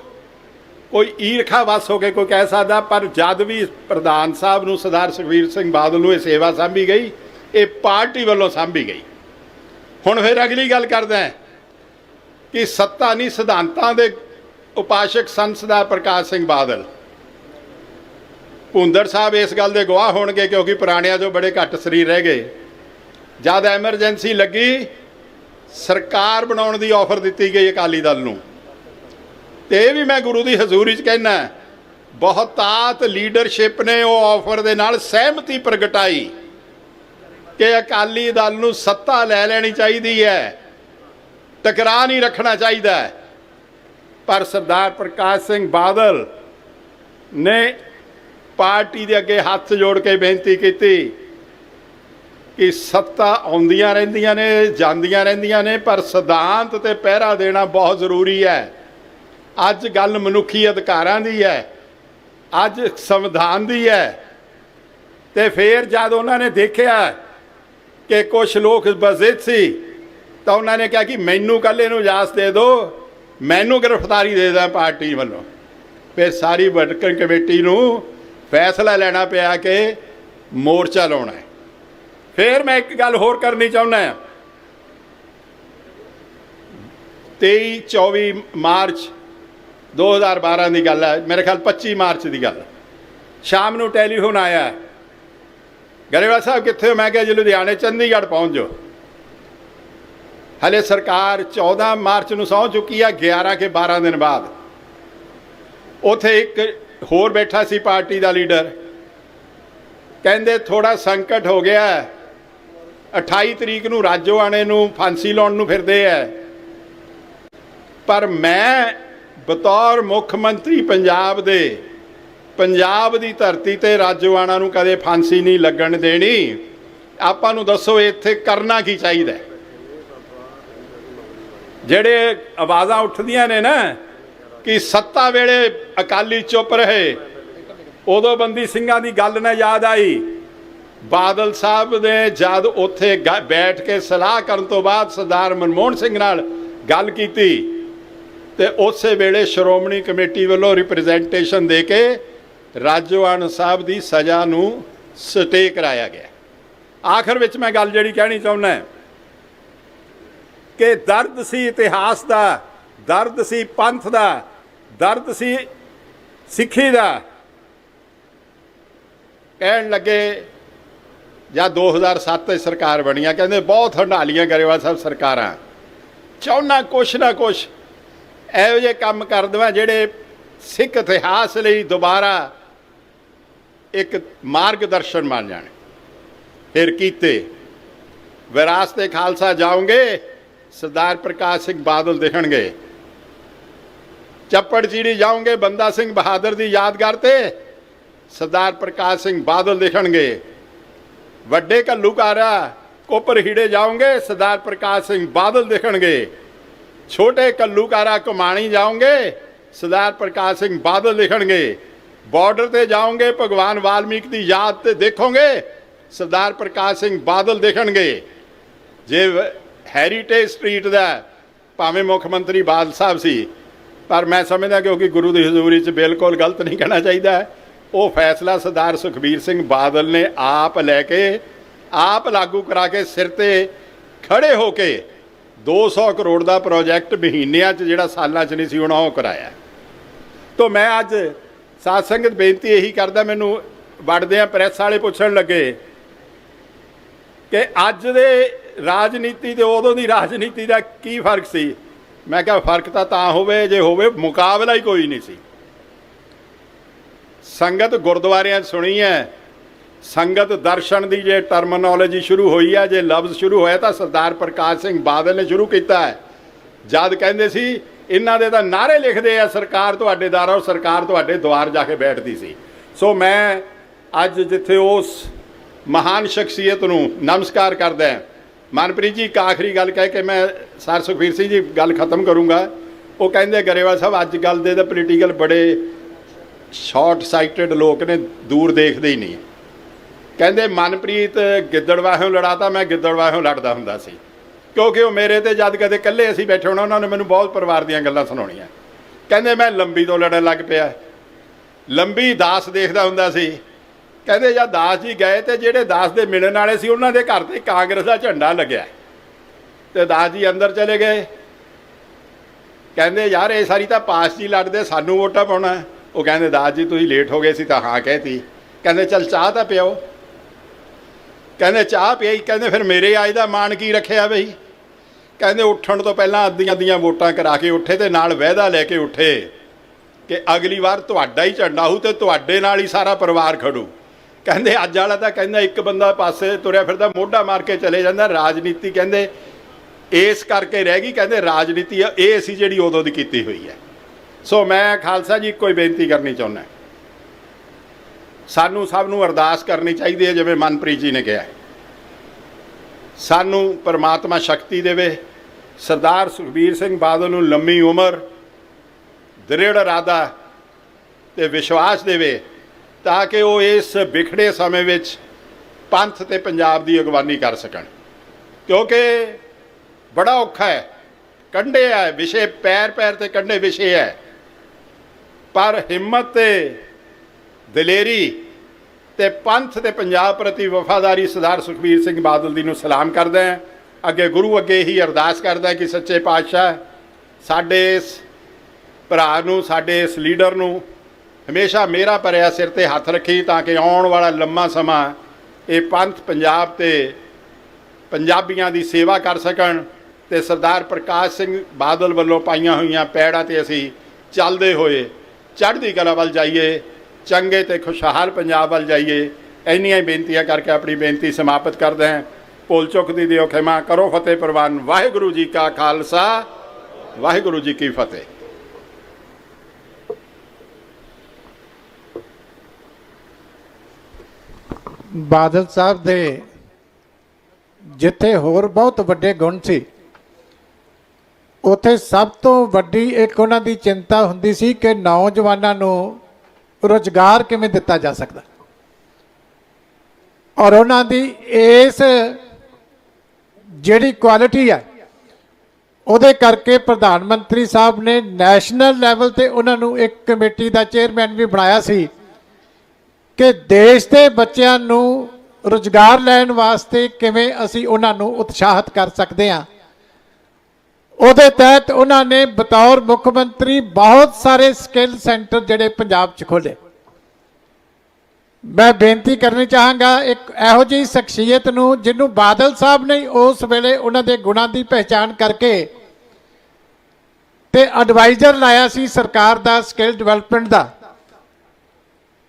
ਕੋਈ ਈਰਖਾ ਵਸ ਹੋ ਕੇ ਕੋਈ ਕਹਿ ਸਕਦਾ, ਪਰ ਜਦ ਵੀ ਪ੍ਰਧਾਨ ਸਾਹਿਬ ਨੂੰ ਸਰਦਾਰ ਸੁਖਬੀਰ ਸਿੰਘ ਬਾਦਲ ਨੂੰ ਇਹ ਸੇਵਾ ਸਾਂਭੀ ਗਈ, ਇਹ ਪਾਰਟੀ ਵੱਲੋਂ ਸਾਂਭੀ ਗਈ। ਹੁਣ ਫਿਰ ਅਗਲੀ ਗੱਲ ਕਰਦਾ ਕਿ ਸੱਤਾ ਨਹੀਂ, ਸਿਧਾਂਤਾਂ ਦੇ ਉਪਾਸ਼ਕ ਸੰਤ ਸਰਦਾਰ ਪ੍ਰਕਾਸ਼ ਸਿੰਘ ਬਾਦਲ। ਭੁੰਦਰ ਸਾਹਿਬ ਇਸ ਗੱਲ ਦੇ ਗਵਾਹ ਹੋਣਗੇ ਕਿਉਂਕਿ ਪੁਰਾਣਿਆਂ ਤੋਂ ਬੜੇ ਘੱਟ ਸਰੀਰ ਰਹਿ ਗਏ। ਜਦ ਐਮਰਜੈਂਸੀ ਲੱਗੀ, ਸਰਕਾਰ ਬਣਾਉਣ ਦੀ ਆਫਰ ਦਿੱਤੀ ਗਈ ਅਕਾਲੀ ਦਲ ਨੂੰ। ਤੇ ਇਹ ਵੀ ਮੈਂ ਗੁਰੂ ਦੀ ਹਜ਼ੂਰੀ 'ਚ ਕਹਿਣਾ ਬਹੁਤਾਤ ਲੀਡਰਸ਼ਿਪ ਨੇ ਉਹ ਆਫਰ ਦੇ ਨਾਲ ਸਹਿਮਤੀ ਪ੍ਰਗਟਾਈ ਕਿ ਅਕਾਲੀ ਦਲ ਨੂੰ ਸੱਤਾ ਲੈ ਲੈਣੀ ਚਾਹੀਦੀ ਹੈ ਟਕਰਾ ਨਹੀਂ ਰੱਖਣਾ ਚਾਹੀਦਾ ਪਰ ਸਰਦਾਰ ਪ੍ਰਕਾਸ਼ ਸਿੰਘ ਬਾਦਲ ਨੇ ਪਾਰਟੀ ਦੇ ਅੱਗੇ ਹੱਥ ਜੋੜ ਕੇ ਬੇਨਤੀ ਕੀਤੀ ਕਿ ਸੱਤਾ ਆਉਂਦੀਆਂ ਰਹਿੰਦੀਆਂ ਨੇ, ਜਾਂਦੀਆਂ ਰਹਿੰਦੀਆਂ ਨੇ, ਪਰ ਸਿਧਾਂਤ ਤੇ ਪਹਿਰਾ ਦੇਣਾ ਬਹੁਤ ਜ਼ਰੂਰੀ ਹੈ। ਅੱਜ ਗੱਲ ਮਨੁੱਖੀ ਅਧਿਕਾਰਾਂ ਦੀ ਹੈ, ਅੱਜ ਸੰਵਿਧਾਨ ਦੀ ਹੈ। ਤੇ ਫਿਰ ਜਦ ਉਹਨਾਂ ਨੇ ਦੇਖਿਆ ਕਿ ਕੁਝ ਲੋਕ ਬਜ਼ਿੱਦ ਸੀ, ਤਾਂ ਉਹਨਾਂ ਨੇ ਕਿਹਾ ਕਿ ਮੈਨੂੰ ਕੱਲੇ ਨੂੰ ਇਜਾਜ਼ਤ ਦੇ ਦਿਓ, ਮੈਨੂੰ ਗ੍ਰਿਫਤਾਰੀ ਦੇ ਦਾਂ ਪਾਰਟੀ ਵੱਲੋਂ। ਫਿਰ ਸਾਰੀ ਵਰਕਰ ਕਮੇਟੀ ਨੂੰ ਫੈਸਲਾ ਲੈਣਾ ਪਿਆ ਕਿ ਮੋਰਚਾ ਲਾਉਣਾ ਹੈ। ਫਿਰ ਮੈਂ ਇੱਕ ਗੱਲ ਹੋਰ ਕਰਨੀ ਚਾਹੁੰਦਾ ਹਾਂ। 23 24 ਮਾਰਚ 2012 ਦੀ ਗੱਲ ਹੈ, ਮੇਰੇ ਖਿਆਲ 25 ਮਾਰਚ ਦੀ ਗੱਲ ਸ਼ਾਮ ਨੂੰ ਟੈਲੀਫੋਨ ਆਇਆ ਗਰੇਵਾਲ ਸਾਹਿਬ ਕਿੱਥੇ ਹੋ? ਮੈਂ ਕਿਹਾ ਜੀ ਲੁਧਿਆਣੇ, ਚੰਡੀਗੜ੍ਹ ਪਹੁੰਚ ਜਾਓ। ਹਲੇ ਸਰਕਾਰ 14 ਮਾਰਚ ਨੂੰ ਸਹੁੰ ਚੁੱਕੀ ਆ 11 ਕੇ 12 ਦਿਨ ਬਾਅਦ। ਉਥੇ ਇੱਕ ਹੋਰ ਬੈਠਾ ਸੀ ਪਾਰਟੀ ਦਾ ਲੀਡਰ। ਕਹਿੰਦੇ ਥੋੜਾ ਸੰਕਟ ਹੋ ਗਿਆ ਹੈ। 28 ਤਰੀਕ ਨੂੰ ਰਾਜੋਆਣੇ ਨੂੰ ਫਾਂਸੀ ਲਾਉਣ ਨੂੰ ਫਿਰਦੇ ਐ ਪਰ ਮੈਂ ਬਤੌਰ ਮੁੱਖ ਮੰਤਰੀ ਪੰਜਾਬ ਦੇ। ਪੰਜਾਬ ਦੀ ਧਰਤੀ ਤੇ ਰਾਜਵਾਣਾ ਨੂੰ ਕਦੇ ਫਾਂਸੀ ਨਹੀਂ ਲੱਗਣ ਦੇਣੀ। ਆਪਾਂ ਨੂੰ ਦੱਸੋ ਇੱਥੇ ਕਰਨਾ ਕੀ ਚਾਹੀਦਾ? ਜਿਹੜੇ ਆਵਾਜ਼ਾਂ ਉੱਠਦੀਆਂ ਨੇ ਨਾ, ਕਿ ਸੱਤਾ ਵੇਲੇ ਅਕਾਲੀ ਚੁੱਪ ਰਹੇ। ਉਦੋਂ ਬੰਦੀ ਸਿੰਘਾਂ ਦੀ ਗੱਲ ਨਾ ਯਾਦ ਆਈ। ਬਾਦਲ ਸਾਹਿਬ ਨੇ ਜਦ ਉੱਥੇ ਬੈਠ ਕੇ ਸਲਾਹ ਕਰਨ ਤੋਂ ਬਾਅਦ ਸਰਦਾਰ ਮਨਮੋਹਨ ਸਿੰਘ ਨਾਲ ਗੱਲ ਕੀਤੀ। ਤੇ ਉਸੇ ਵੇਲੇ ਸ਼੍ਰੋਮਣੀ ਕਮੇਟੀ ਵੱਲੋਂ ਰਿਪਰੈਜ਼ੈਂਟੇਸ਼ਨ ਦੇ ਕੇ ਰਾਜਵਾਨ ਸਾਹਿਬ ਦੀ ਸਜ਼ਾ ਨੂੰ ਸਟੇ ਕਰਾਇਆ ਗਿਆ। ਆਖਰ ਵਿੱਚ ਮੈਂ ਗੱਲ ਜਿਹੜੀ ਕਹਿਣੀ ਚਾਹੁੰਦਾ ਕਿ ਦਰਦ ਸੀ ਇਤਿਹਾਸ ਦਾ, ਦਰਦ ਸੀ ਪੰਥ ਦਾ, ਦਰਦ ਸੀ ਸਿੱਖੀ ਦਾ। ਕਹਿਣ ਲੱਗੇ, ਜਾਂ 2007 ਵਿੱਚ ਸਰਕਾਰ ਬਣੀਆਂ ਕਹਿੰਦੇ ਬਹੁਤ ਹੰਡਾਲੀਆਂ ਗਰੇਵਾਲ ਸਾਹਿਬ ਸਰਕਾਰਾਂ। ਚਾਹੁੰਨਾ ਕੁਛ ਨਾ ਕੁਛ ਇਹੋ ਜਿਹੇ ਕੰਮ ਕਰ ਦੇਵਾਂ ਜਿਹੜੇ ਸਿੱਖ ਇਤਿਹਾਸ ਲਈ ਦੁਬਾਰਾ ਇੱਕ ਮਾਰਗਦਰਸ਼ਨ ਬਣ ਜਾਣ। ਫਿਰ ਕੀਤੇ। ਵਿਰਾਸਤੇ ਖਾਲਸਾ, ਜਾਓਗੇ, ਸਰਦਾਰ ਪ੍ਰਕਾਸ਼ ਸਿੰਘ ਬਾਦਲ ਦੇਖਣਗੇ। ਚੱਪੜ ਚੀੜੀ ਜਾਓਗੇ, ਬੰਦਾ ਸਿੰਘ ਬਹਾਦਰ ਦੀ ਯਾਦਗਾਰ ਤੇ ਸਰਦਾਰ ਪ੍ਰਕਾਸ਼ ਸਿੰਘ ਬਾਦਲ ਦੇਖਣਗੇ। ਵੱਡੇ ਘੱਲੂਕਾਰਾ ਕੋਪਰ ਹੀੜੇ ਜਾਓਗੇ, ਸਰਦਾਰ ਪ੍ਰਕਾਸ਼ ਸਿੰਘ ਬਾਦਲ ਦੇਖਣਗੇ। ਛੋਟੇ ਕੱਲੂਕਾਰਾ ਕਮਾਣੀ ਜਾਓਗੇ, ਸਰਦਾਰ ਪ੍ਰਕਾਸ਼ ਸਿੰਘ ਬਾਦਲ ਲਿਖਣਗੇ ਬਾਰਡਰ ਤੇ ਜਾਓਗੇ, ਭਗਵਾਨ ਵਾਲਮੀਕ ਦੀ ਯਾਦ ਤੇ ਦੇਖੋਗੇ, ਸਰਦਾਰ ਪ੍ਰਕਾਸ਼ ਸਿੰਘ ਬਾਦਲ ਦੇਖਣਗੇ। ਜੇ ਹੈਰੀਟੇਜ ਸਟਰੀਟ ਦਾ, ਭਾਵੇਂ ਮੁੱਖ ਮੰਤਰੀ ਬਾਦਲ ਸਾਹਿਬ ਸੀ, ਪਰ ਮੈਂ ਸਮਝਦਾ ਕਿਉਂਕਿ ਗੁਰੂ ਦੀ ਹਜ਼ੂਰੀ 'ਚ ਬਿਲਕੁਲ ਗਲਤ ਨਹੀਂ ਕਹਿਣਾ ਚਾਹੀਦਾ। ਉਹ ਫੈਸਲਾ ਸਰਦਾਰ ਸੁਖਬੀਰ ਸਿੰਘ ਬਾਦਲ ਨੇ ਆਪ ਲੈ ਕੇ, ਆਪ ਲਾਗੂ ਕਰਾ ਕੇ ਸਿਰ ਤੇ ਖੜੇ ਹੋ ਕੇ 200 ਕਰੋੜ ਦਾ ਪ੍ਰੋਜੈਕਟ ਮਹੀਨਿਆਂ 'ਚ ਜਿਹੜਾ ਸਾਲਾਂ 'ਚ ਨਹੀਂ ਸੀ, ਹੋਣਾ ਉਹ ਕਰਾਇਆ। ਤੋਂ ਮੈਂ ਅੱਜ ਸਾਧ ਸੰਗਤ ਬੇਨਤੀ ਇਹੀ ਕਰਦਾ, ਮੈਨੂੰ ਵੜਦੇ ਆ ਪ੍ਰੈਸ ਵਾਲੇ ਪੁੱਛਣ ਲੱਗੇ ਕਿ ਅੱਜ ਦੇ ਰਾਜਨੀਤੀ ਤੇ ਉਦੋਂ ਦੀ ਰਾਜਨੀਤੀ ਦਾ ਕੀ ਫ਼ਰਕ ਸੀ? ਮੈਂ ਕਿਹਾ, ਫ਼ਰਕ ਤਾਂ ਤਾਂ ਹੋਵੇ, ਜੇ ਹੋਵੇ, ਮੁਕਾਬਲਾ ਹੀ ਕੋਈ ਨਹੀਂ ਸੀ। ਸੰਗਤ ਗੁਰਦੁਆਰਿਆਂ 'ਚ ਸੁਣੀ ਹੈ ਸੰਗਤ ਦਰਸ਼ਨ ਦੀ ਜੇ ਟਰਮਨੋਲੋਜੀ ਸ਼ੁਰੂ ਹੋਈ ਹੈ ਜੇ ਲਫ਼ਜ਼ ਸ਼ੁਰੂ ਹੋਇਆ ਤਾਂ ਸਰਦਾਰ ਪ੍ਰਕਾਸ਼ ਸਿੰਘ ਬਾਦਲ ਨੇ ਸ਼ੁਰੂ ਕੀਤਾ ਹੈ। ਜਦ ਕਹਿੰਦੇ ਸੀ, ਇਹਨਾਂ ਦੇ ਤਾਂ ਨਾਰੇ ਲਿਖਦੇ ਆ, ਸਰਕਾਰ ਤੁਹਾਡੇ ਦਰ ਔਰ ਸਰਕਾਰ ਤੁਹਾਡੇ ਦੁਆਰ ਜਾ ਕੇ ਬੈਠਦੀ ਸੀ। ਸੋ ਮੈਂ ਅੱਜ ਜਿੱਥੇ ਉਸ ਮਹਾਨ ਸ਼ਖਸੀਅਤ ਨੂੰ ਨਮਸਕਾਰ ਕਰਦਾ ਹਾਂ, ਮਨਪ੍ਰੀਤ ਜੀ ਇੱਕ ਆਖਰੀ ਗੱਲ ਕਹਿ ਕੇ ਮੈਂ ਸਰ ਸੁਖਵੀਰ ਸਿੰਘ ਜੀ ਗੱਲ ਖਤਮ ਕਰੂੰਗਾ। ਉਹ ਕਹਿੰਦੇ, ਗਰੇਵਾਲ ਸਾਹਿਬ, ਅੱਜ ਕੱਲ ਦੇ ਤਾਂ ਪੋਲੀਟੀਕਲ ਬੜੇ ਸ਼ਾਰਟ ਸਾਈਟਡ ਲੋਕ ਨੇ, ਦੂਰ ਦੇਖਦੇ ਹੀ ਨਹੀਂ। ਕਹਿੰਦੇ, ਮਨਪ੍ਰੀਤ ਗਿੱਦੜਵਾਹੋਂ ਲੜਾਤਾ, ਮੈਂ ਗਿੱਦੜਵਾਹੋਂ ਲੜਦਾ ਹੁੰਦਾ ਸੀ। ਕਿਉਂਕਿ ਉਹ ਮੇਰੇ ਤੇ ਜਦ ਕਦੇ ਇਕੱਲੇ ਅਸੀਂ ਬੈਠੇ ਹੋਣਾ, ਉਹਨਾਂ ਨੇ ਮੈਨੂੰ ਬਹੁਤ ਪਰਿਵਾਰ ਦੀਆਂ ਗੱਲਾਂ ਸੁਣਾਉਣੀਆਂ। ਕਹਿੰਦੇ, ਮੈਂ ਲੰਬੀ ਤੋਂ ਲੜਨ ਲੱਗ ਪਿਆ। ਲੰਬੀ ਦਾਸ ਦੇਖਦਾ ਹੁੰਦਾ ਸੀ। ਕਹਿੰਦੇ ਜਦ ਦਾਸ ਜੀ ਗਏ ਤੇ ਜਿਹੜੇ ਦਾਸ ਦੇ ਮਿਲਣ ਵਾਲੇ ਸੀ, ਉਹਨਾਂ ਦੇ ਘਰ ਤੇ ਕਾਂਗਰਸ ਦਾ ਝੰਡਾ ਲੱਗਿਆ। ਤੇ ਦਾਸ ਜੀ ਅੰਦਰ ਚਲੇ ਗਏ। ਕਹਿੰਦੇ, ਯਾਰ, ਇਹ ਸਾਰੀ ਤਾਂ ਪਾਸ ਜੀ ਲੜਦੇ, ਸਾਨੂੰ ਵੋਟਾਂ ਪਾਉਣਾ ਉਹ ਕਹਿੰਦੇ, ਦਾਸ ਜੀ, ਤੁਸੀਂ ਲੇਟ ਹੋ ਗਏ ਸੀ, ਤਾਂ ਹਾਂ ਕਹਿਤੀ। ਕਹਿੰਦੇ, ਚੱਲ, ਚਾਹ ਤਾਂ ਪਿਓ ਕਹਿੰਦੇ ਚਾਹ ਪਿਆਈ, ਕਹਿੰਦੇ ਫਿਰ ਮੇਰੇ ਆਏ ਦਾ ਮਾਣ ਕੀ ਰੱਖਿਆ ਬਈ? ਕਹਿੰਦੇ ਉੱਠਣ ਤੋਂ ਪਹਿਲਾਂ ਅੱਧੀਆਂ ਅੱਧੀਆਂ ਵੋਟਾਂ ਕਰਾ ਕੇ ਉੱਠੇ ਤੇ ਨਾਲ ਵਾਅਦਾ ਲੈ ਕੇ ਉੱਠੇ ਕਿ ਅਗਲੀ ਵਾਰ ਤੁਹਾਡਾ ਹੀ ਝੰਡਾ ਹੋਊ ਤੇ ਤੁਹਾਡੇ ਨਾਲ ਹੀ ਸਾਰਾ ਪਰਿਵਾਰ ਖੜੂ। ਕਹਿੰਦੇ ਅੱਜ ਵਾਲਾ ਤਾਂ ਕਹਿੰਦਾ ਇੱਕ ਬੰਦਾ ਪਾਸੇ ਤੁਰਿਆ ਫਿਰਦਾ, ਮੋਢਾ ਮਾਰ ਕੇ ਚਲੇ ਜਾਂਦਾ, ਰਾਜਨੀਤੀ ਕਹਿੰਦੇ ਇਸ ਕਰਕੇ ਰਹਿ ਗਈ, ਕਹਿੰਦੇ ਰਾਜਨੀਤੀ ਇਹ ਸੀ ਜਿਹੜੀ ਉਦੋਂ ਦੀ ਕੀਤੀ ਹੋਈ ਹੈ। ਸੋ ਮੈਂ ਖਾਲਸਾ ਜੀ ਕੋਈ ਬੇਨਤੀ ਕਰਨੀ ਚਾਹੁੰਦਾ। ਸਾਨੂੰ ਸਭ ਨੂੰ ਅਰਦਾਸ ਕਰਨੀ ਚਾਹੀਦੀ ਹੈ, ਜਿਵੇਂ ਮਨਪ੍ਰੀਤ ਜੀ ਨੇ ਕਿਹਾ। ਸਾਨੂੰ ਪਰਮਾਤਮਾ ਸ਼ਕਤੀ ਦੇਵੇ। ਸਰਦਾਰ ਸੁਖਬੀਰ ਸਿੰਘ ਬਾਦਲ ਨੂੰ ਲੰਮੀ ਉਮਰ, ਦ੍ਰਿੜ ਇਰਾਦਾ ਤੇ ਵਿਸ਼ਵਾਸ ਦੇਵੇ, ਤਾਂ ਕਿ ਉਹ ਇਸ ਵਿਖੜੇ ਸਮੇਂ ਵਿੱਚ ਪੰਥ ਤੇ ਪੰਜਾਬ ਦੀ ਅਗਵਾਨੀ ਕਰ ਸਕਣ। ਕਿਉਂਕਿ ਬੜਾ ਔਖਾ ਹੈ। ਕੰਢੇ ਹੈ, ਵਿਸ਼ੇ ਪੈਰ ਪੈਰ ਤੇ ਕੰਢੇ ਵਿਸ਼ੇ ਹੈ। ਪਰ ਹਿੰਮਤ ਤੇ ਦਲੇਰੀ ਤੇ ਪੰਥ ਤੇ ਪੰਜਾਬ ਪ੍ਰਤੀ ਵਫਾਦਾਰੀ ਸਰਦਾਰ ਸੁਖਬੀਰ ਸਿੰਘ ਬਾਦਲ ਦੀ ਨੂੰ ਸਲਾਮ ਕਰਦਾ ਹਾਂ। ਅੱਗੇ ਗੁਰੂ ਅੱਗੇ ਹੀ ਅਰਦਾਸ ਕਰਦਾ ਕਿ ਸੱਚੇ ਪਾਤਸ਼ਾਹ ਸਾਡੇ ਇਸ ਭਰਾ ਨੂੰ, ਸਾਡੇ ਇਸ ਲੀਡਰ ਨੂੰ ਹਮੇਸ਼ਾ ਮੇਰਾ ਭਰਿਆ ਸਿਰ ਤੇ ਹੱਥ ਰੱਖੀ ਤਾਂ ਕਿ ਆਉਣ ਵਾਲਾ ਲੰਮਾ ਸਮਾਂ ਇਹ ਪੰਥ ਪੰਜਾਬ ਤੇ ਪੰਜਾਬੀਆਂ ਦੀ ਸੇਵਾ ਕਰ ਸਕਣ ਤੇ ਸਰਦਾਰ ਪ੍ਰਕਾਸ਼ ਸਿੰਘ ਬਾਦਲ ਵੱਲੋਂ ਪਾਈਆਂ ਹੋਈਆਂ ਪੈੜਾਂ ਤੇ ਅਸੀਂ ਚੱਲਦੇ ਹੋਏ ਚੜ੍ਹਦੀ ਕਲਾ ਵੱਲ ਜਾਈਏ। ਚੰਗੇ ਤੇ ਖੁਸ਼ਹਾਲ ਪੰਜਾਬ ਵੱਲ ਜਾਈਏ, ਇੰਨੀਆਂ ਹੀ ਬੇਨਤੀਆਂ ਕਰਕੇ ਆਪਣੀ ਬੇਨਤੀ ਸਮਾਪਤ ਕਰਦੇ ਹਾਂ। ਭੁੱਲ ਚੁੱਕ ਦੀ ਦਿਓ ਖਿਮਾ ਕਰੋ ਫਤਿਹ ਪ੍ਰਵਾਨ। ਵਾਹਿਗੁਰੂ ਜੀ ਕਾ ਖਾਲਸਾ, ਵਾਹਿਗੁਰੂ ਜੀ ਕੀ ਫਤਿਹ। ਬਾਦਲ ਸਾਹਿਬ ਦੇ ਜਿੱਥੇ ਹੋਰ ਬਹੁਤ ਵੱਡੇ ਗੁਣ ਸੀ, ਉੱਥੇ ਸਭ ਤੋਂ ਵੱਡੀ ਇੱਕ ਉਹਨਾਂ ਦੀ ਚਿੰਤਾ ਹੁੰਦੀ ਸੀ ਕਿ ਨੌਜਵਾਨਾਂ ਨੂੰ ਰੋਜ਼ਗਾਰ ਕਿਵੇਂ ਦਿੱਤਾ ਜਾ ਸਕਦਾ? ਔਰ ਉਹਨਾਂ ਦੀ ਇਸ ਜਿਹੜੀ ਕੁਆਲਿਟੀ ਹੈ, ਉਹਦੇ ਕਰਕੇ ਪ੍ਰਧਾਨ ਮੰਤਰੀ ਸਾਹਿਬ ਨੇ ਨੈਸ਼ਨਲ ਲੈਵਲ ਤੇ ਉਹਨਾਂ ਨੂੰ ਇੱਕ ਕਮੇਟੀ ਦਾ ਚੇਅਰਮੈਨ ਵੀ ਬਣਾਇਆ ਸੀ ਕਿ ਦੇਸ਼ ਦੇ ਬੱਚਿਆਂ ਨੂੰ ਰੁਜ਼ਗਾਰ ਲੈਣ ਵਾਸਤੇ ਕਿਵੇਂ ਅਸੀਂ ਉਹਨਾਂ ਨੂੰ ਉਤਸ਼ਾਹਿਤ ਕਰ ਸਕਦੇ ਹਾਂ। ਉਹਦੇ ਤਹਿਤ ਉਹਨਾਂ ਨੇ ਬਤੌਰ ਮੁੱਖ ਮੰਤਰੀ ਬਹੁਤ ਸਾਰੇ ਸਕਿੱਲ ਸੈਂਟਰ ਜਿਹੜੇ ਪੰਜਾਬ 'ਚ ਖੋਲੇ ਮੈਂ ਬੇਨਤੀ ਕਰਨੀ ਚਾਹਾਂਗਾ, ਇੱਕ ਇਹੋ ਜਿਹੀ ਸ਼ਖਸੀਅਤ ਨੂੰ ਜਿਹਨੂੰ ਬਾਦਲ ਸਾਹਿਬ ਨੇ ਉਸ ਵੇਲੇ ਉਹਨਾਂ ਦੇ ਗੁਣਾਂ ਦੀ ਪਹਿਚਾਣ ਕਰਕੇ ਤੇ ਐਡਵਾਈਜ਼ਰ ਲਾਇਆ ਸੀ ਸਰਕਾਰ ਦਾ ਸਕਿੱਲ ਡਿਵੈਲਪਮੈਂਟ ਦਾ।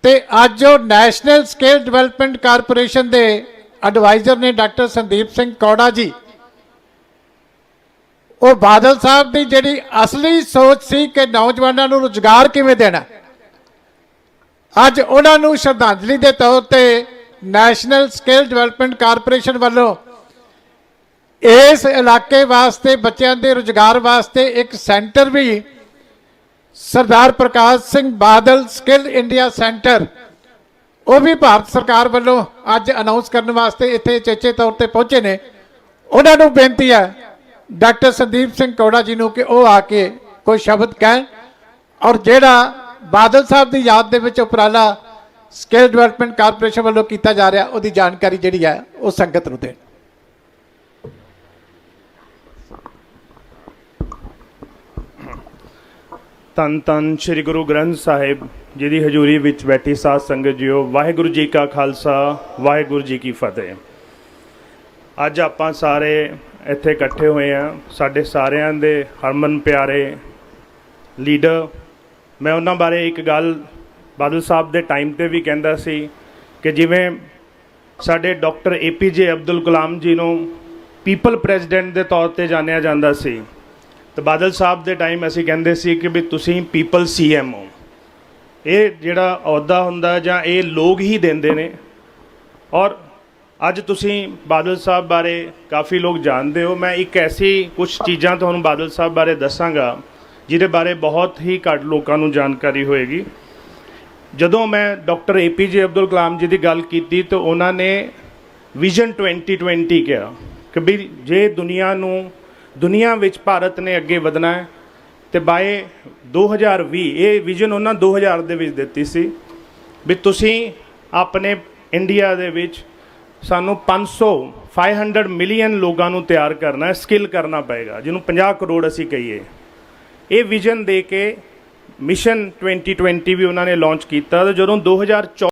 ਤੇ ਅੱਜ ਉਹ ਨੈਸ਼ਨਲ ਸਕਿੱਲ ਡਿਵੈਲਪਮੈਂਟ ਕਾਰਪੋਰੇਸ਼ਨ ਦੇ ਐਡਵਾਈਜ਼ਰ ਨੇ ਡਾਕਟਰ ਸੰਦੀਪ ਸਿੰਘ ਕੌੜਾ ਜੀ ਉਹ ਬਾਦਲ ਸਾਹਿਬ ਦੀ ਜਿਹੜੀ ਅਸਲੀ ਸੋਚ ਸੀ ਕਿ ਨੌਜਵਾਨਾਂ ਨੂੰ ਰੁਜ਼ਗਾਰ ਕਿਵੇਂ ਦੇਣਾ ਅੱਜ ਉਹਨਾਂ ਨੂੰ ਸ਼ਰਧਾਂਜਲੀ ਦੇ ਤੌਰ ਤੇ ਨੈਸ਼ਨਲ ਸਕਿੱਲ ਡਿਵੈਲਪਮੈਂਟ ਕਾਰਪੋਰੇਸ਼ਨ ਵੱਲੋਂ ਇਸ ਇਲਾਕੇ ਵਾਸਤੇ, ਬੱਚਿਆਂ ਦੇ ਰੁਜ਼ਗਾਰ ਵਾਸਤੇ ਇੱਕ ਸੈਂਟਰ ਵੀ Sardar Parkash Singh Badal skill India centre, ਉਹ ਵੀ ਭਾਰਤ ਸਰਕਾਰ ਵੱਲੋਂ ਅੱਜ ਅਨਾਉਂਸ ਕਰਨ ਵਾਸਤੇ ਇੱਥੇ ਚੇਚੇ ਤੌਰ ਤੇ ਪਹੁੰਚੇ ਨੇ। ਉਹਨਾਂ ਨੂੰ ਬੇਨਤੀ ਹੈ ਡਾਕਟਰ ਸੰਦੀਪ ਸਿੰਘ ਕੌੜਾ ਜੀ ਨੂੰ ਕਿ ਉਹ ਆ ਕੇ ਕੋਈ ਸ਼ਬਦ ਕਹਿਣ। ਔਰ ਜਿਹੜਾ ਬਾਦਲ ਸਾਹਿਬ ਦੀ ਯਾਦ ਦੇ ਵਿੱਚ ਉਪਰਾਲਾ ਸਕਿੱਲ ਡਿਵੈਲਪਮੈਂਟ ਕਾਰਪੋਰੇਸ਼ਨ ਵੱਲੋਂ ਕੀਤਾ ਜਾ ਰਿਹਾ, ਉਹਦੀ ਜਾਣਕਾਰੀ ਜਿਹੜੀ ਹੈ, ਉਹ ਸੰਗਤ ਨੂੰ ਦੇਣ। ਤਨ ਤਨ ਸ੍ਰੀ ਗੁਰੂ ਗ੍ਰੰਥ ਸਾਹਿਬ ਜੀ ਦੀ ਹਜ਼ੂਰੀ ਵਿੱਚ ਬੈਠੀ ਸਾਧ ਸੰਗਤ ਜੀਓ, ਵਾਹਿਗੁਰੂ ਜੀ ਕਾ ਖਾਲਸਾ, ਵਾਹਿਗੁਰੂ ਜੀ ਕੀ ਫਤਿਹ। ਅੱਜ ਆਪਾਂ ਸਾਰੇ ਇੱਥੇ ਇਕੱਠੇ ਹੋਏ ਆ। ਸਾਡੇ ਸਾਰਿਆਂ ਦੇ ਹਰਮਨ ਪਿਆਰੇ ਲੀਡਰ। ਮੈਂ ਉਹਨਾਂ ਬਾਰੇ ਇੱਕ ਗੱਲ ਬਾਦਲ ਸਾਹਿਬ ਦੇ ਟਾਈਮ ਤੇ ਵੀ ਕਹਿੰਦਾ ਸੀ ਕਿ ਜਿਵੇਂ ਸਾਡੇ ਡਾਕਟਰ ਏਪੀਜੇ ਅਬਦੁਲ ਕਲਾਮ ਜੀ ਨੂੰ ਪੀਪਲ ਪ੍ਰੈਜ਼ੀਡੈਂਟ ਦੇ ਤੌਰ ਤੇ ਜਾਣਿਆ ਜਾਂਦਾ ਸੀ। ਤੇ ਬਾਦਲ ਸਾਹਿਬ ਦੇ ਟਾਈਮ ਅਸੀਂ ਕਹਿੰਦੇ ਸੀ ਕਿ ਵੀ ਤੁਸੀਂ ਪੀਪਲ ਸੀਐਮ ਹੋ। ਇਹ ਜਿਹੜਾ ਅਹੁਦਾ ਹੁੰਦਾ ਜਾਂ ਇਹ ਲੋਕ ਹੀ ਦਿੰਦੇ ਨੇ। ਔਰ ਅੱਜ ਤੁਸੀਂ ਬਾਦਲ ਸਾਹਿਬ ਬਾਰੇ ਕਾਫੀ ਲੋਕ ਜਾਣਦੇ ਹੋ। ਮੈਂ ਇੱਕ ਐਸੀ ਕੁਝ ਚੀਜ਼ਾਂ ਤੁਹਾਨੂੰ ਬਾਦਲ ਸਾਹਿਬ ਬਾਰੇ ਦੱਸਾਂਗਾ, ਜਿਹਦੇ ਬਾਰੇ ਬਹੁਤ ਹੀ ਘੱਟ ਲੋਕਾਂ ਨੂੰ ਜਾਣਕਾਰੀ ਹੋਏਗੀ। ਜਦੋਂ ਮੈਂ ਡਾਕਟਰ ਏਪੀਜੇ ਅਬਦੁਲ ਕਲਾਮ ਜੀ ਦੀ ਗੱਲ ਕੀਤੀ ਤਾਂ ਉਹਨਾਂ ਨੇ ਵਿਜ਼ਨ 2020 ਕਿਹਾ ਕਿ ਵੀ ਜੇ ਦੁਨੀਆ ਨੂੰ, ਦੁਨੀਆ ਵਿੱਚ ਭਾਰਤ ਨੇ ਅੱਗੇ ਵਧਣਾ ਹੈ, ਤੇ ਬਾਏ 2020 ਇਹ ਵਿਜ਼ਨ ਉਹਨਾਂ 2000 ਦੇ ਵਿੱਚ ਦਿੱਤੀ ਸੀ ਵੀ ਤੁਸੀਂ ਆਪਣੇ ਇੰਡੀਆ ਦੇ ਵਿੱਚ ਸਾਨੂੰ 500 500 ਮਿਲੀਅਨ ਲੋਕਾਂ ਨੂੰ ਤਿਆਰ ਕਰਨਾ ਹੈ ਸਕਿੱਲ ਕਰਨਾ ਪਏਗਾ, ਜਿਹਨੂੰ 50 ਕਰੋੜ ਅਸੀਂ ਕਹੀਏ। ਇਹ ਵਿਜ਼ਨ ਦੇ ਕੇ ਮਿਸ਼ਨ 2020 ਵੀ ਉਹਨਾਂ ਨੇ ਲਾਂਚ ਕੀਤਾ ਤੇ ਜਦੋਂ 2014